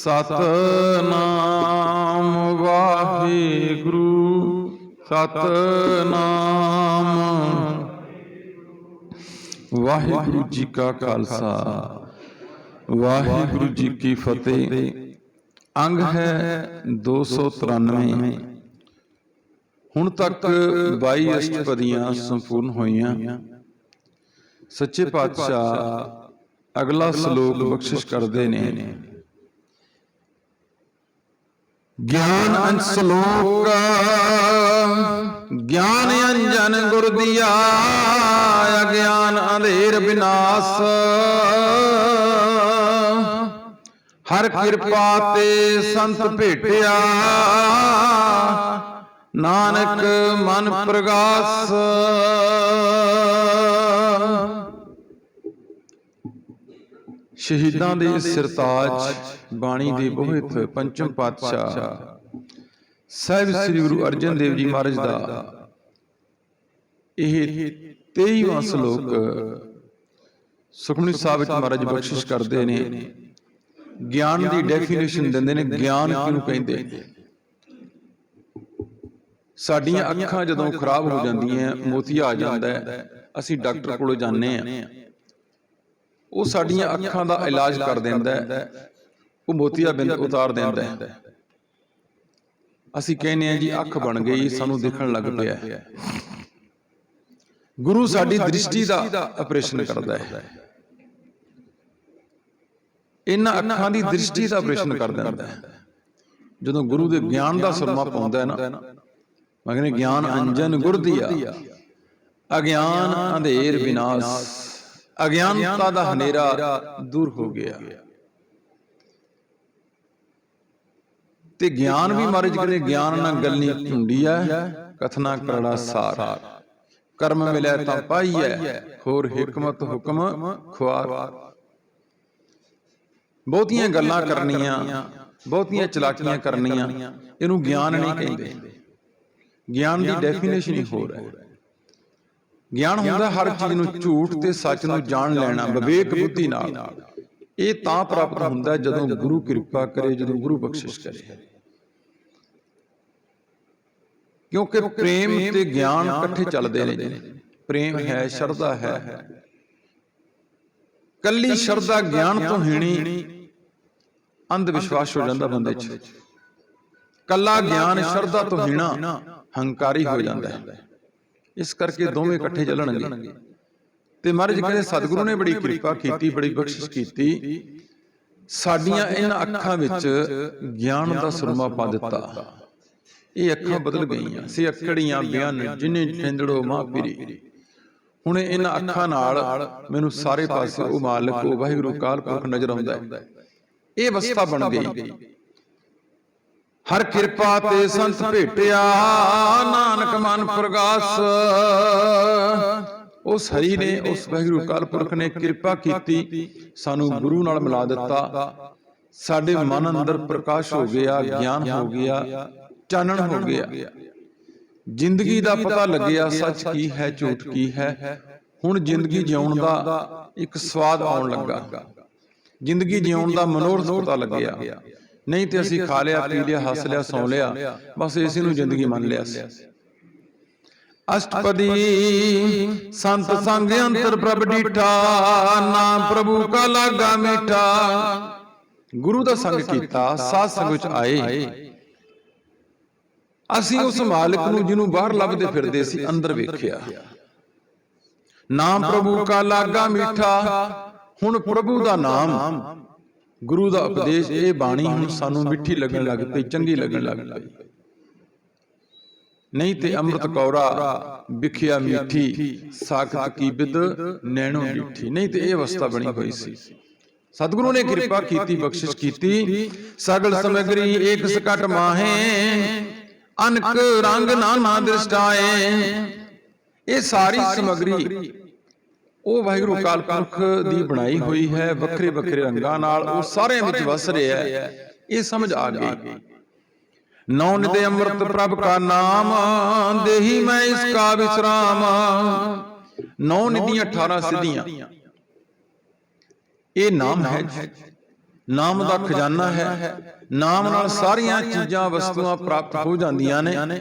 ਸਤਨਾਮ ਵਾਹਿਗੁਰੂ ਸਤਨਾਮ। ਵਾਹਿਗੁਰੂ ਜੀ ਕਾ ਖਾਲਸਾ, ਵਾਹਿਗੁਰੂ ਜੀ ਕੀ ਫਤਿਹ। ਅੰਗ ਹੈ 293 ਹੁਣ ਤੱਕ 22 ਅਸ਼ਟਪਦੀਆਂ ਸੰਪੂਰਨ ਹੋਈਆਂ। ਸੱਚੇ ਪਾਤਸ਼ਾਹ ਅਗਲਾ ਸ਼ਲੋਕ ਬਖਸ਼ਿਸ਼ ਕਰਦੇ ਨੇ। ਗਿਆਨ ਅੰਸ਼ ਸ਼ਲੋਕ, ਗਿਆਨ ਅੰਜਨ ਗੁਰ ਦੀਆ, ਅਗਿਆਨ ਅੰਧੇਰ ਵਿਨਾਸ ਹਰ ਕਿਰਪਾ ਤੇ ਸੰਤ ਭੇਟਿਆ, ਨਾਨਕ ਮਨ ਪ੍ਰਗਾਸ। ਸ਼ਹੀਦਾਂ ਦੇ ਸਿਰਤਾਜ ਬਾਣੀ ਦੇ ਬੋਹਿਤ ਪੰਚਮ ਪਾਤਸ਼ਾਹ। ਸਾਹਿਬ ਸ੍ਰੀ ਗੁਰੂ ਅਰਜਨ ਦੇਵ ਜੀ ਮਹਾਰਾਜ ਦਾ। ਇਹ 23ਵਾਂ ਸ਼ਲੋਕ ਸੁਖਮਨੀ ਸਾਹਿਬ ਵਿੱਚ ਮਹਾਰਾਜ ਬਖਸ਼ਿਸ਼ ਕਰਦੇ ਨੇ। ਗਿਆਨ ਦੀ ਡੈਫੀਨੇਸ਼ਨ ਦਿੰਦੇ ਨੇ ਗਿਆਨ ਕਿਹਨੂੰ ਕਹਿੰਦੇ? ਸਾਡੀਆਂ ਅੱਖਾਂ ਜਦੋਂ ਖਰਾਬ ਹੋ ਜਾਂਦੀਆਂ ਮੋਤੀਆ ਆ ਜਾਂਦਾ ਹੈ, ਅਸੀਂ ਡਾਕਟਰ ਕੋਲ ਜਾਂਦੇ ਆ ਉਹ ਸਾਡੀਆਂ ਅੱਖਾਂ ਦਾ ਇਲਾਜ ਕਰ ਦਿੰਦਾ ਹੈ। ਉਹ ਮੋਤੀਆ ਬਿੰਦ ਉਤਾਰ ਦਿੰਦਾ ਹੈ। ਅਸੀਂ ਕਹਿੰਦੇ ਆ ਜੀ ਅੱਖ ਬਣ ਗਈ ਸਾਨੂੰ ਦਿਖਣ ਲੱਗ ਪਿਆ ਗੁਰੂ ਸਾਡੀ ਦ੍ਰਿਸ਼ਟੀ ਦਾ ਆਪਰੇਸ਼ਨ ਕਰਦਾ ਹੈ। ਇਹਨਾਂ ਅੱਖਾਂ ਦੀ ਦ੍ਰਿਸ਼ਟੀ ਦਾ ਆਪਰੇਸ਼ਨ ਕਰ ਦਿੰਦਾ ਹੈ। ਜਦੋਂ ਗੁਰੂ ਦੇ ਗਿਆਨ ਦਾ ਸੁਰਮਾ ਪਾਉਂਦਾ ਹੈ ਨਾ ਮੈਂ ਕਹਿੰਦਾ ਗਿਆਨ ਅੰਜਨ ਗੁਰ ਦੀਆ ਅਗਿਆਨ ਅੰਧੇਰ ਵਿਨਾਸ਼ ਅਗਿਆਨਤਾ ਦਾ ਹਨੇਰਾ ਦੂਰ ਹੋ ਗਿਆ। ਤੇ ਗਿਆਨ ਵੀ ਮਹਾਰਾਜ ਕਹਿੰਦੇ ਗਿਆਨ ਨਾਲ ਗੱਲਨੀ ਢੁੰਡੀਆ ਕਥਨਾ ਕਰੜਾ ਸਾਰ। ਕਰਮ ਮਿਲਿਆ ਤਾਂ ਪਾਈਐ ਹੋਰ ਹਕਮਤ ਹੁਕਮ ਖੁਆਰ। ਬਹੁਤੀਆਂ ਗੱਲਾਂ ਕਰਨੀਆਂ ਬਹੁਤੀਆਂ ਚਲਾਕੀਆਂ ਕਰਨੀਆਂ ਇਹਨੂੰ ਗਿਆਨ ਨਹੀਂ ਕਹਿੰਦੇ। ਗਿਆਨ ਦੀ ਡੈਫੀਨੇਸ਼ਨ ਹੀ। ਹੋਰ ਹੈ। ਗਿਆਨ ਹੁੰਦਾ ਹਰ ਚੀਜ਼ ਨੂੰ ਝੂਠ ਤੇ ਸੱਚ ਨੂੰ ਜਾਣ ਲੈਣਾ ਵਿਵੇਕ ਬੁੱਧੀ ਨਾਲ। ਇਹ ਤਾਂ ਪ੍ਰਾਪਤ ਹੁੰਦਾ ਜਦੋਂ ਗੁਰੂ ਕਿਰਪਾ ਕਰੇ ਜਦੋਂ ਗੁਰੂ ਬਖਸ਼ਿਸ਼ ਕਰੇ। ਕਿਉਂਕਿ ਪ੍ਰੇਮ ਤੇ ਗਿਆਨ ਇਕੱਠੇ ਚੱਲਦੇ ਨੇ। ਜੀ ਪ੍ਰੇਮ ਹੈ ਸ਼ਰਧਾ ਹੈ। ਕੱਲੀ ਸ਼ਰਧਾ ਗਿਆਨ ਤੋਂ ਹੀਣੀ ਅੰਧ ਵਿਸ਼ਵਾਸ ਹੋ ਜਾਂਦਾ ਬੰਦੇ 'ਚ। ਕੱਲਾ ਗਿਆਨ ਸ਼ਰਧਾ ਤੋਂ ਹੀਣਾ ਹੰਕਾਰੀ ਹੋ। ਜਾਂਦਾ ਹੈ। ਇਸ ਕਰਕੇ ਦੋਵੇਂ ਇਕੱਠੇ ਚੱਲਣਗੇ। ਤੇ ਮਹਾਰਾਜ ਕਹਿੰਦੇ ਸਤਿਗੁਰੂ ਨੇ ਬੜੀ ਕਿਰਪਾ ਕੀਤੀ ਬੜੀ ਬਖਸ਼ਿਸ਼ ਕੀਤੀ। ਸਾਡੀਆਂ ਇਹਨਾਂ ਅੱਖਾਂ ਵਿੱਚ ਗਿਆਨ ਦਾ ਸੁਰਮਾ ਪਾ ਦਿੱਤਾ। ਇਹ ਅੱਖਾਂ ਬਦਲ ਗਈਆਂ। ਸੇ ਅਕੜੀਆਂ ਬਿਆਨ ਜਿਨੇ ਠੰਡੜੋ ਮਾਂ ਪੀਰੀ। ਹੁਣ ਇਹਨਾਂ ਅੱਖਾਂ ਨਾਲ ਮੈਨੂੰ ਸਾਰੇ ਪਾਸੇ ਉਹ ਮਾਲਕ ਉਹ ਵਾਹਿਗੁਰੂ ਕਾਲ ਪੁਰਖ ਨਜ਼ਰ ਆਉਂਦਾ ਹੈ। ਇਹ ਅਵਸਥਾ ਬਣ ਗਈ। ਹਰ ਕਿਰਪਾ ਤੇ ਸੰਤ ਭੇਟਿਆ, ਨਾਨਕ ਮਨ ਪ੍ਰਗਾਸ। ਉਸ ਹਰੀ ਨੇ, ਉਸ ਵਾਹਿਗੁਰੂ ਕਾਲ ਪੁਰਖ ਨੇ ਕਿਰਪਾ ਕੀਤੀ, ਸਾਨੂੰ ਗੁਰੂ ਨਾਲ ਮਿਲਾ ਦਿੱਤਾ। ਸਾਡੇ ਮਨ ਅੰਦਰ ਪ੍ਰਕਾਸ਼ ਹੋ ਗਿਆ, ਗਿਆਨ ਹੋ ਗਿਆ, ਚਾਨਣ ਹੋ ਗਿਆ। ਜ਼ਿੰਦਗੀ ਦਾ ਪਤਾ ਲੱਗਿਆ, ਸੱਚ ਕੀ ਹੈ, ਝੂਠ ਕੀ ਹੈ। ਹੁਣ ਜ਼ਿੰਦਗੀ ਜਿਉਣ ਦਾ ਇੱਕ ਸਵਾਦ ਆਉਣ ਲੱਗਾ। ਜ਼ਿੰਦਗੀ ਜਿਉਣ ਦਾ ਮਨੋਰਥ ਪਤਾ ਲੱਗਿਆ। ਨਹੀਂ ਤੇ ਅਸੀਂ ਖਾ ਲਿਆ ਪੀ ਲਿਆ ਹੱਸ ਲਿਆ ਸੌ ਲਿਆ। ਬਸ ਇਸੇ ਨੂੰ ਜ਼ਿੰਦਗੀ ਮੰਨ ਲਿਆ ਸੀ ਅਸ਼ਟਪਦੀ ਸੰਤ ਸੰਗ ਅੰਤਰ ਪ੍ਰਭ ਡੀਠਾ ਨਾਮ ਪ੍ਰਭੂ ਕਾ ਲਾਗਾ ਮੀਠਾ। ਗੁਰੂ ਦਾ ਸੰਗ ਕੀਤਾ ਸਾਧ ਸੰਗ ਵਿੱਚ ਆਏ। ਅਸੀਂ ਉਸ ਮਾਲਕ ਨੂੰ ਜਿਹਨੂੰ ਬਾਹਰ ਲੱਭਦੇ ਫਿਰਦੇ ਸੀ ਅੰਦਰ ਵੇਖਿਆ। ਨਾਮ ਪ੍ਰਭੂ ਕਾ ਲਾਗਾ ਮੀਠਾ ਹੁਣ ਪ੍ਰਭੂ ਦਾ ਨਾਮ। ਗੁਰੂ ਦਾ ਉਪਦੇਸ਼ ਇਹ ਬਾਣੀ ਹੁਣ ਸਾਨੂੰ ਮਿੱਠੀ ਲੱਗਣ ਲੱਗ ਪਈ ਚੰਗੀ ਲੱਗਣ ਲੱਗ ਪਈ। ਨਹੀਂ ਤੇ ਅੰਮ੍ਰਿਤ ਕੌਰਾ ਵਿਖਿਆ ਮਿੱਠੀ ਸਾਖਤ ਕੀ ਬਿਦ ਨੈਣੋ ਮਿੱਠੀ। ਨਹੀਂ ਤੇ ਇਹ ਅਵਸਥਾ ਬਣੀ ਹੋਈ ਸੀ। ਸਤਿਗੁਰੂ ਨੇ ਕਿਰਪਾ ਕੀਤੀ ਬਖਸ਼ਿਸ਼ ਕੀਤੀ। ਸਗਲ ਸਮਗਰੀ ਏਕ ਸਕਟ ਮਾਹੇ। ਅਨਕ ਰੰਗ ਨਾਨਾ ਦ੍ਰਿਸ਼ਟਾਏ। ਇਹ ਸਾਰੀ ਸਮਗਰੀ ਉਹ ਵਾਹਿਗੁਰੂ ਅਕਾਲ ਪੁਰਖ ਦੀ ਬਣਾਈ ਹੋਈ ਹੈ ਵੱਖਰੇ ਵੱਖਰੇ ਰੰਗਾਂ ਨਾਲ ਉਹ ਸਾਰਿਆਂ ਵਿੱਚ ਵਸ ਰਿਹਾ ਹੈ। ਇਹ ਸਮਝ ਆ ਗਈ। ਨੌ ਨਿਦੇ ਅੰਮ੍ਰਿਤ ਪ੍ਰਭ ਕਾ ਨਾਮ ਦੇਹੀ ਮੈਂ ਇਸ ਕਾ ਵਿਸਰਾਮ। ਨੌ ਨਿਧੀਆਂ 18 ਸਿੱਧੀਆਂ। ਇਹ ਨਾਮ ਹੈ ਨਾਮ ਦਾ ਖਜ਼ਾਨਾ ਹੈ। ਨਾਮ ਨਾਲ ਸਾਰੀਆਂ ਚੀਜ਼ਾਂ ਵਸਤੂਆਂ ਪ੍ਰਾਪਤ ਹੋ ਜਾਂਦੀਆਂ ਨੇ।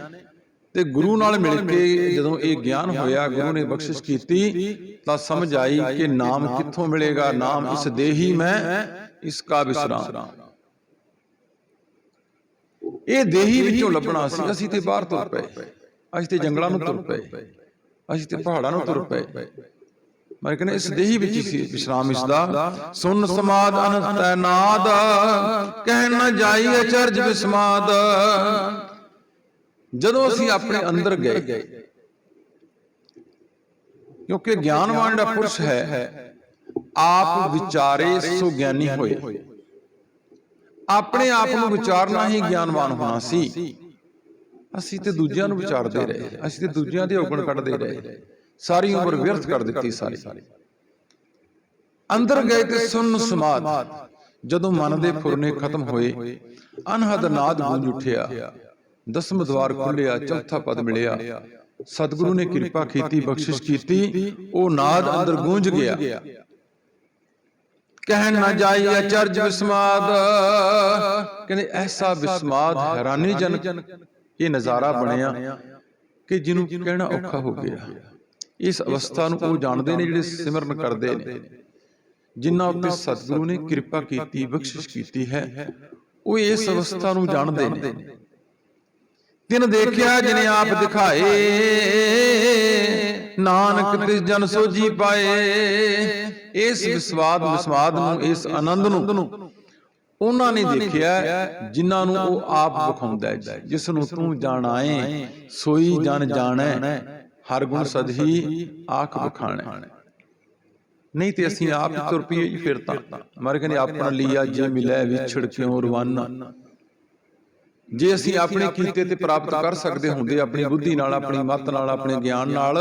ਤੇ ਗੁਰੂ ਨਾਲ ਮਿਲ ਕੇ ਜਦੋਂ ਇਹ ਗਿਆਨ ਹੋਇਆ ਗੁਰੂ ਨੇ ਬਖਸ਼ਿਸ਼ ਕੀਤੀ ਤਾਂ ਸਮਝ ਆਈ ਕਿ ਨਾਮ ਕਿੱਥੋਂ ਮਿਲੇਗਾ ਨਾਮ ਇਸ ਦੇਹੀ ਮੈਂ ਇਸ ਕਾ ਵਿਸਰਾਮ ਇਹ ਦੇਹੀ ਵਿੱਚੋਂ ਲੱਭਣਾ ਸੀ ਅਸੀਂ ਤੇ ਬਾਹਰ ਤੁਰ ਪਏ। ਅਸੀਂ ਤੇ ਜੰਗਲਾਂ ਨੂੰ ਤੁਰ ਪਏ। ਅਸੀਂ ਤੇ ਪਹਾੜਾਂ ਨੂੰ ਤੁਰ ਪਏ। ਮੈਂ ਕਹਿੰਦਾ ਇਸ ਦੇਹੀ ਵਿੱਚ ਹੀ ਸੀ ਵਿਸ਼ਰਾਮ ਇਸ ਦਾ ਸੁਨ ਸਮਾਦ ਅਨੰਤ ਨਾਦ। ਕਹਿ ਨਾ ਜਾਈ ਅਚਰਜ ਵਿਸਮਾਦ ਜਦੋਂ ਅਸੀਂ ਆਪਣੇ ਅੰਦਰ ਗਏ ਕਿਉਂਕਿ ਗਿਆਨਵਾਨ ਜਿਹੜਾ ਪੁਰਸ਼ ਹੈ ਆਪ ਵਿਚਾਰੇ ਸੋ ਗਿਆਨੀ ਹੋਏ। ਆਪਣੇ ਆਪ ਨੂੰ ਵਿਚਾਰਨਾ ਹੀ ਗਿਆਨਵਾਨ ਹੋਣਾ ਸੀ। ਅਸੀਂ ਤੇ ਦੂਜਿਆਂ ਨੂੰ ਵਿਚਾਰਦੇ ਰਹੇ। ਅਸੀਂ ਤੇ ਦੂਜਿਆਂ ਦੇ ਔਗਣ ਕੱਢਦੇ ਰਹੇ। ਸਾਰੀ ਉਮਰ ਵਿਅਰਥ ਕਰ ਦਿੱਤੀ ਸਾਰੀ। ਅੰਦਰ ਗਏ ਤੇ ਸੁਨ ਸਮਾਦ। ਜਦੋਂ ਮਨ ਦੇ ਫੁਰਨੇ ਖਤਮ ਹੋਏ ਅਨਹਦ ਨਾਦ ਗੂੰਜ ਉੱਠਿਆ। ਦਸਮ ਦਵਾਰ ਖੁੱਲਿਆ ਚੌਥਾ ਪਦ ਮਿਲਿਆ। ਸਤਿਗੁਰੂ ਨੇ ਕਿਰਪਾ ਕੀਤੀ ਬਖਸ਼ਿਸ਼ ਕੀਤੀ ਉਹ ਨਾਦ ਅੰਦਰ ਗੂੰਜ ਗਿਆ। ਕਹਿ ਨਾ ਜਾਈ ਅਚਰਜ ਵਿਸਮਾਦ। ਕਹਿੰਦੇ ਐਸਾ ਵਿਸਮਾਦ ਹੈਰਾਨੀਜਨਕ ਇਹ ਨਜ਼ਾਰਾ ਬਣਿਆ ਕਿ ਜਿਹਨੂੰ ਕਹਿਣਾ ਔਖਾ ਹੋ ਗਿਆ। ਇਸ ਅਵਸਥਾ ਨੂੰ ਉਹ ਜਾਣਦੇ ਨੇ ਜਿਹੜੇ ਸਿਮਰਨ ਕਰਦੇ ਨੇ। ਜਿਨ੍ਹਾਂ ਉੱਤੇ ਸਤਿਗੁਰੂ ਨੇ ਕਿਰਪਾ ਕੀਤੀ ਬਖਸ਼ਿਸ਼ ਕੀਤੀ ਹੈ। ਉਹ ਇਸ ਅਵਸਥਾ ਨੂੰ ਜਾਣਦੇ ਨੇ। ਤਿਨ ਦੇਖਿਆ ਜਿਨੇ ਆਪ ਦਿਖਾਏ। ਨਾਨਕ ਤਿਸ ਜਨ ਸੋਜੀ ਪਾਏ। ਇਸ ਵਿਸਵਾਦ ਵਿਸਵਾਦ ਨੂੰ ਇਸ ਆਨੰਦ ਨੂੰ ਉਹਨਾਂ ਨੇ ਦੇਖਿਆ ਜਿਨ੍ਹਾਂ ਨੂੰ ਉਹ ਆਪ ਵਿਖਾਉਂਦਾ ਹੈ। ਜਿਸ ਨੂੰ ਤੂੰ ਜਾਣਾਏ ਸੋਈ ਜਨ ਜਾਣੈ ਹਰ ਗੁਣ ਸਦਹੀ ਆਖ ਵਿਖਾਣੈ। ਨਹੀਂ ਤੇ ਅਸੀਂ ਆਪ ਤੁਰ ਪਈਏ ਫਿਰ ਤਾਂ। ਮਾਰੇ ਕਹਿੰਦੇ ਆਪਣਾ ਲੀਆ ਜੇ ਮਿਲੈ ਵਿਛੜ ਕਿਉ ਰਵਾਨਾ। ਜੇ ਅਸੀਂ ਆਪਣੇ ਕੀਤੇ ਤੇ ਪ੍ਰਾਪਤ ਕਰ ਸਕਦੇ ਹੁੰਦੇ, ਆਪਣੀ ਬੁੱਧੀ ਨਾਲ, ਆਪਣੀ ਮਤ ਨਾਲ, ਆਪਣੇ ਗਿਆਨ ਨਾਲ,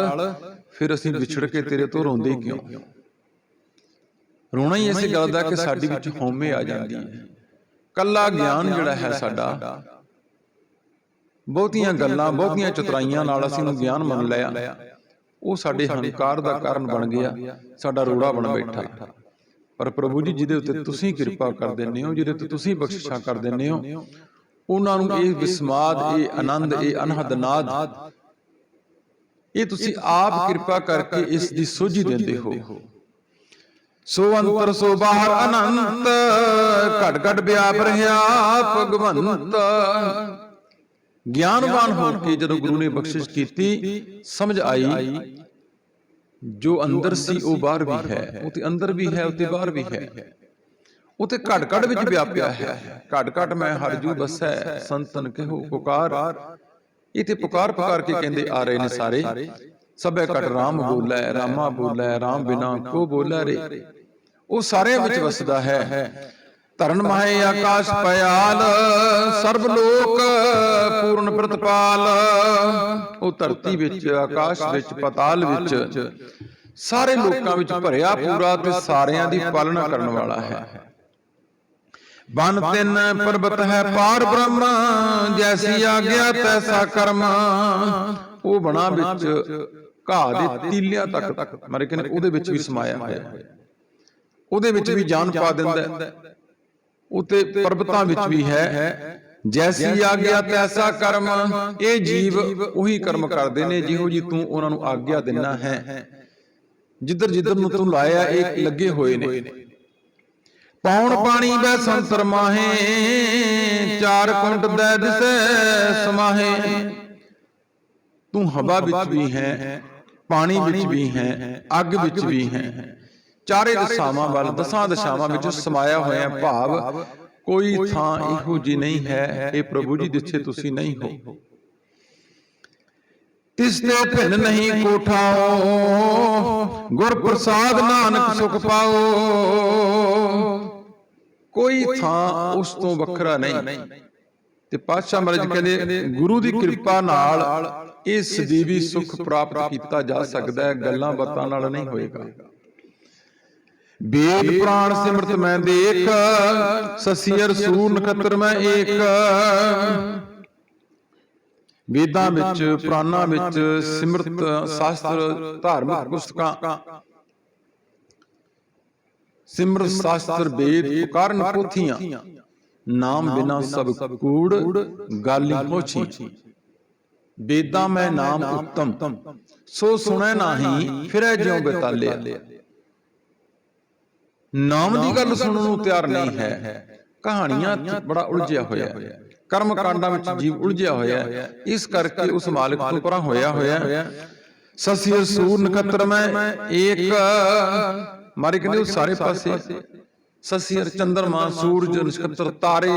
ਫਿਰ ਅਸੀਂ ਵਿਛੜ ਕੇ ਤੇਰੇ ਤੋਂ ਰੋਂਦੇ ਕਿਉਂ? ਰੋਣਾ ਹੀ ਇਸੇ ਗੱਲ ਦਾ ਕਿ ਸਾਡੀ ਵਿੱਚ ਹਉਮੈ ਆ ਜਾਂਦੀ ਹੈ। ਕੱਲਾ ਗਿਆਨ ਜਿਹੜਾ ਹੈ ਸਾਡਾ, ਬਹੁਤੀਆਂ ਗੱਲਾਂ, ਬਹੁਤੀਆਂ ਚਤਰਾਈਆਂ ਨਾਲ ਅਸੀਂ ਨੂੰ ਗਿਆਨ ਮੰਨ ਲਿਆ। ਉਹ ਸਾਡੇ ਹੰਕਾਰ ਦਾ ਕਾਰਨ ਬਣ ਗਿਆ, ਸਾਡਾ ਰੋੜਾ ਬਣ ਬੈਠਾ। ਪਰ ਪ੍ਰਭੂ ਜੀ, ਜਿਹਦੇ ਉੱਤੇ ਤੁਸੀਂ ਕਿਰਪਾ ਕਰ ਦਿੰਦੇ ਹੋ, ਜਿਹਦੇ ਉੱਤੇ ਤੁਸੀਂ ਬਖਸ਼ਿਸ਼ਾਂ ਕਰ ਦਿੰਦੇ ਹੋ ਉਹਨਾਂ ਨੂੰ ਇਹ ਵਿਸਮਾਦ ਇਹ ਆਨੰਦ ਇਹ ਅਨਹਦ ਨਾਦ ਇਹ ਤੁਸੀਂ ਆਪ ਕਿਰਪਾ ਕਰਕੇ ਇਸ ਦੀ ਸੋਝੀ ਦਿੰਦੇ ਹੋ। ਸੋ ਅੰਤਰ ਸੋ ਬਾਹਰ ਅਨੰਤ ਘਟ ਘਟ ਵਿਆਪ ਰਹਾ ਭਗਵੰਤ। ਗਿਆਨਵਾਨ ਹੋ ਕੇ ਜਦੋਂ ਗੁਰੂ ਨੇ ਬਖਸ਼ਿਸ਼ ਕੀਤੀ ਸਮਝ ਆਈ ਜੋ ਅੰਦਰ ਸੀ ਉਹ ਬਾਹਰ ਵੀ ਹੈ। ਉਹ ਤੇ ਅੰਦਰ ਵੀ ਹੈ ਉਹ ਤੇ ਬਾਹਰ ਵੀ ਹੈ। ਉਹ ਤੇ ਘਟ ਘਟ ਵਿੱਚ ਵਿਆਪਿਆ ਹੈ। ਘਟ ਘਟ ਮੈਂ ਹਰਜੂ ਬਸੈ ਸੰਤਨ ਕਹੋ? ਪੁਕਾਰ। ਇਹ ਤੇ ਪੁਕਾਰ ਪੁਕਾਰ ਕੇ ਕਹਿੰਦੇ ਆ ਰਹੇ ਨੇ ਸਾਰੇ। ਸਭੇ ਘਟ ਰਾਮ ਬੋਲੇ ਰਾਮਾ ਬੋਲੇ ਰਾਮ ਬਿਨਾ ਕੋ ਬੋਲੇ ਰੇ। ਉਹ ਸਾਰਿਆਂ ਵਿੱਚ ਵਸਦਾ ਹੈ। ਧਰਨ ਮਾਹੇ ਆਕਾਸ਼ ਪਿਆਲ ਸਰਬ ਲੋਕ ਪੂਰਨ ਪ੍ਰਤਪਾਲ। ਉਹ ਧਰਤੀ ਵਿੱਚ ਆਕਾਸ਼ ਵਿੱਚ ਪਤਾਲ ਵਿੱਚ ਸਾਰੇ ਲੋਕਾਂ ਵਿੱਚ ਭਰਿਆ ਪੂਰਾ ਤੇ ਸਾਰਿਆਂ ਦੀ ਪਾਲਣਾ ਕਰਨ ਵਾਲਾ ਹੈ। ਬਨ ਤਿੰਨ ਪਰਬਤ ਹੈ ਪਾਰ ਬ੍ਰਹਮ, ਜੈਸੀ ਆਗਿਆ ਤੈਸਾ ਕਰਮ। ਉਹ ਬਣਾ ਵਿੱਚ ਘਾਹ ਦੇ ਤੀਲਿਆਂ ਤੱਕ, ਮਾਰੇ ਕਹਿੰਦੇ ਉਹਦੇ ਵਿੱਚ ਵੀ ਸਮਾਇਆ ਹੋਇਆ ਉਹਦੇ ਵਿੱਚ ਵੀ ਜਾਨ ਪਾ ਦਿੰਦਾ ਉਤੇ ਪਰਬਤਾਂ ਵਿੱਚ ਵੀ ਹੈ, ਜੈਸੀ ਆਗਿਆ ਤੈਸਾ ਕਰਮ। ਇਹ ਜੀਵ ਉਹੀ ਕਰਮ ਕਰਦੇ ਨੇ, ਜਿਹੋ ਜੀ ਤੂੰ ਉਹਨਾਂ ਨੂੰ ਆਗਿਆ ਦਿੰਨਾ ਹੈ। ਜਿੱਧਰ ਜਿੱਧਰ ਨੂੰ ਤੂੰ ਲਾਇਆ, ਇਹ ਲੱਗੇ ਹੋਏ ਨੇ। ਪੌਣ ਪਾਣੀ ਬੈ ਸੰਤਰ ਮਾਹੇ ਚਾਰ ਕੁੰਟ ਦੈ ਦਿਸੈ ਸਮਾਹੇ। ਤੂੰ ਹਵਾ ਵਿੱਚ ਵੀ ਹੈ ਪਾਣੀ ਵਿੱਚ ਵੀ ਹੈ ਅੱਗ ਵਿੱਚ ਵੀ ਹੈ। ਚਾਰੇ ਦਸ਼ਾਵਾਂ ਵੱਲ ਦਸਾਂ ਦਸ਼ਾਵਾਂ ਵਿੱਚ ਸਮਾਇਆ ਹੋਇਆ ਭਾਵ ਕੋਈ ਥਾਂ ਇਹੋ ਜੀ ਨਹੀਂ ਹੈ ਇਹ ਪ੍ਰਭੂ ਜੀ ਜਿੱਥੇ ਤੁਸੀਂ ਨਹੀਂ ਹੋ। ਤਿਸ ਤੇ ਭਿੰਨ ਨਹੀਂ ਕੋਠਾਓ ਗੁਰ ਪ੍ਰਸਾਦ ਨਾਨਕ ਸੁਖ ਪਾਓ। ਕੋਈ ਥਾਂ ਉਸ ਤੋਂ ਵੱਖਰਾ ਨਹੀਂ। ਤੇ ਪਾਤਸ਼ਾਹ ਮਹਾਰਾਜ ਕਹਿੰਦੇ ਗੁਰੂ ਦੀ ਕਿਰਪਾ ਨਾਲ ਇਹ ਸਦੀਵੀ ਸੁਖ ਪ੍ਰਾਪਤ ਕੀਤਾ ਜਾ ਸਕਦਾ ਹੈ ਗੱਲਾਂ ਬਾਤਾਂ ਨਾਲ ਨਹੀਂ ਹੋਏਗਾ। ਵੇਦ ਪੁਰਾਣ ਸਿਮਰਤ ਮੈਂ ਦੇਖ ਸਸੀਰ ਸੂਰ ਨਖਤਰ ਮੈਂ ਏਕ। ਵੇਦਾਂ ਵਿੱਚ ਪੁਰਾਣਾਂ ਵਿੱਚ ਸਿਮਰਤ ਸ਼ਾਸਤਰ ਧਾਰਮਿਕ ਪੁਸਤਕਾਂ। ਸਿਮਰਤ ਸ਼ਾਸਤਰ ਵੇਦ ਪੁਕਾਰਨ ਪੋਥੀਆਂ। ਨਾਮ ਬਿਨਾ ਸਭ ਕੂੜ ਗਾਲੀ ਹੋਛੀ। ਵੇਦਾਂ ਮੈਂ ਨਾਮ ਉਤਮ। ਸੋ ਸੁਣੈ ਨਾਹੀ ਫਿਰੈ ਜਿਉ ਬਤਾਲਿਆ ਨਾਮ ਦੀ ਗੱਲ ਸੁਣਨ ਨੂੰ ਤਿਆਰ ਨਹੀਂ ਹੈ। ਕਹਾਣੀਆਂ ਬੜਾ ਉਲਝਿਆ ਹੋਇਆ ਹੈ। ਕਰਮ ਕਾਂਡਾਂ ਵਿੱਚ ਜੀਵ ਉਲਝਿਆ ਹੋਇਆ ਹੈ। ਇਸ ਕਰਕੇ ਉਸ ਮਾਲਕ ਤੋਂ ਪਰਾਂ ਹੋਇਆ ਹੋਇਆ ਸਸੀਰ ਸੂਰ ਨਖਤਰ ਮੈਂ ਏਕ ਮਾਰੇ ਕਹਿੰਦੇ ਉਹ ਸਾਰੇ ਪਾਸੇ ਸਸੀਰ ਚੰਦਰਮਾ ਸੂਰਜ ਨਛਤਰ ਤਾਰੇ।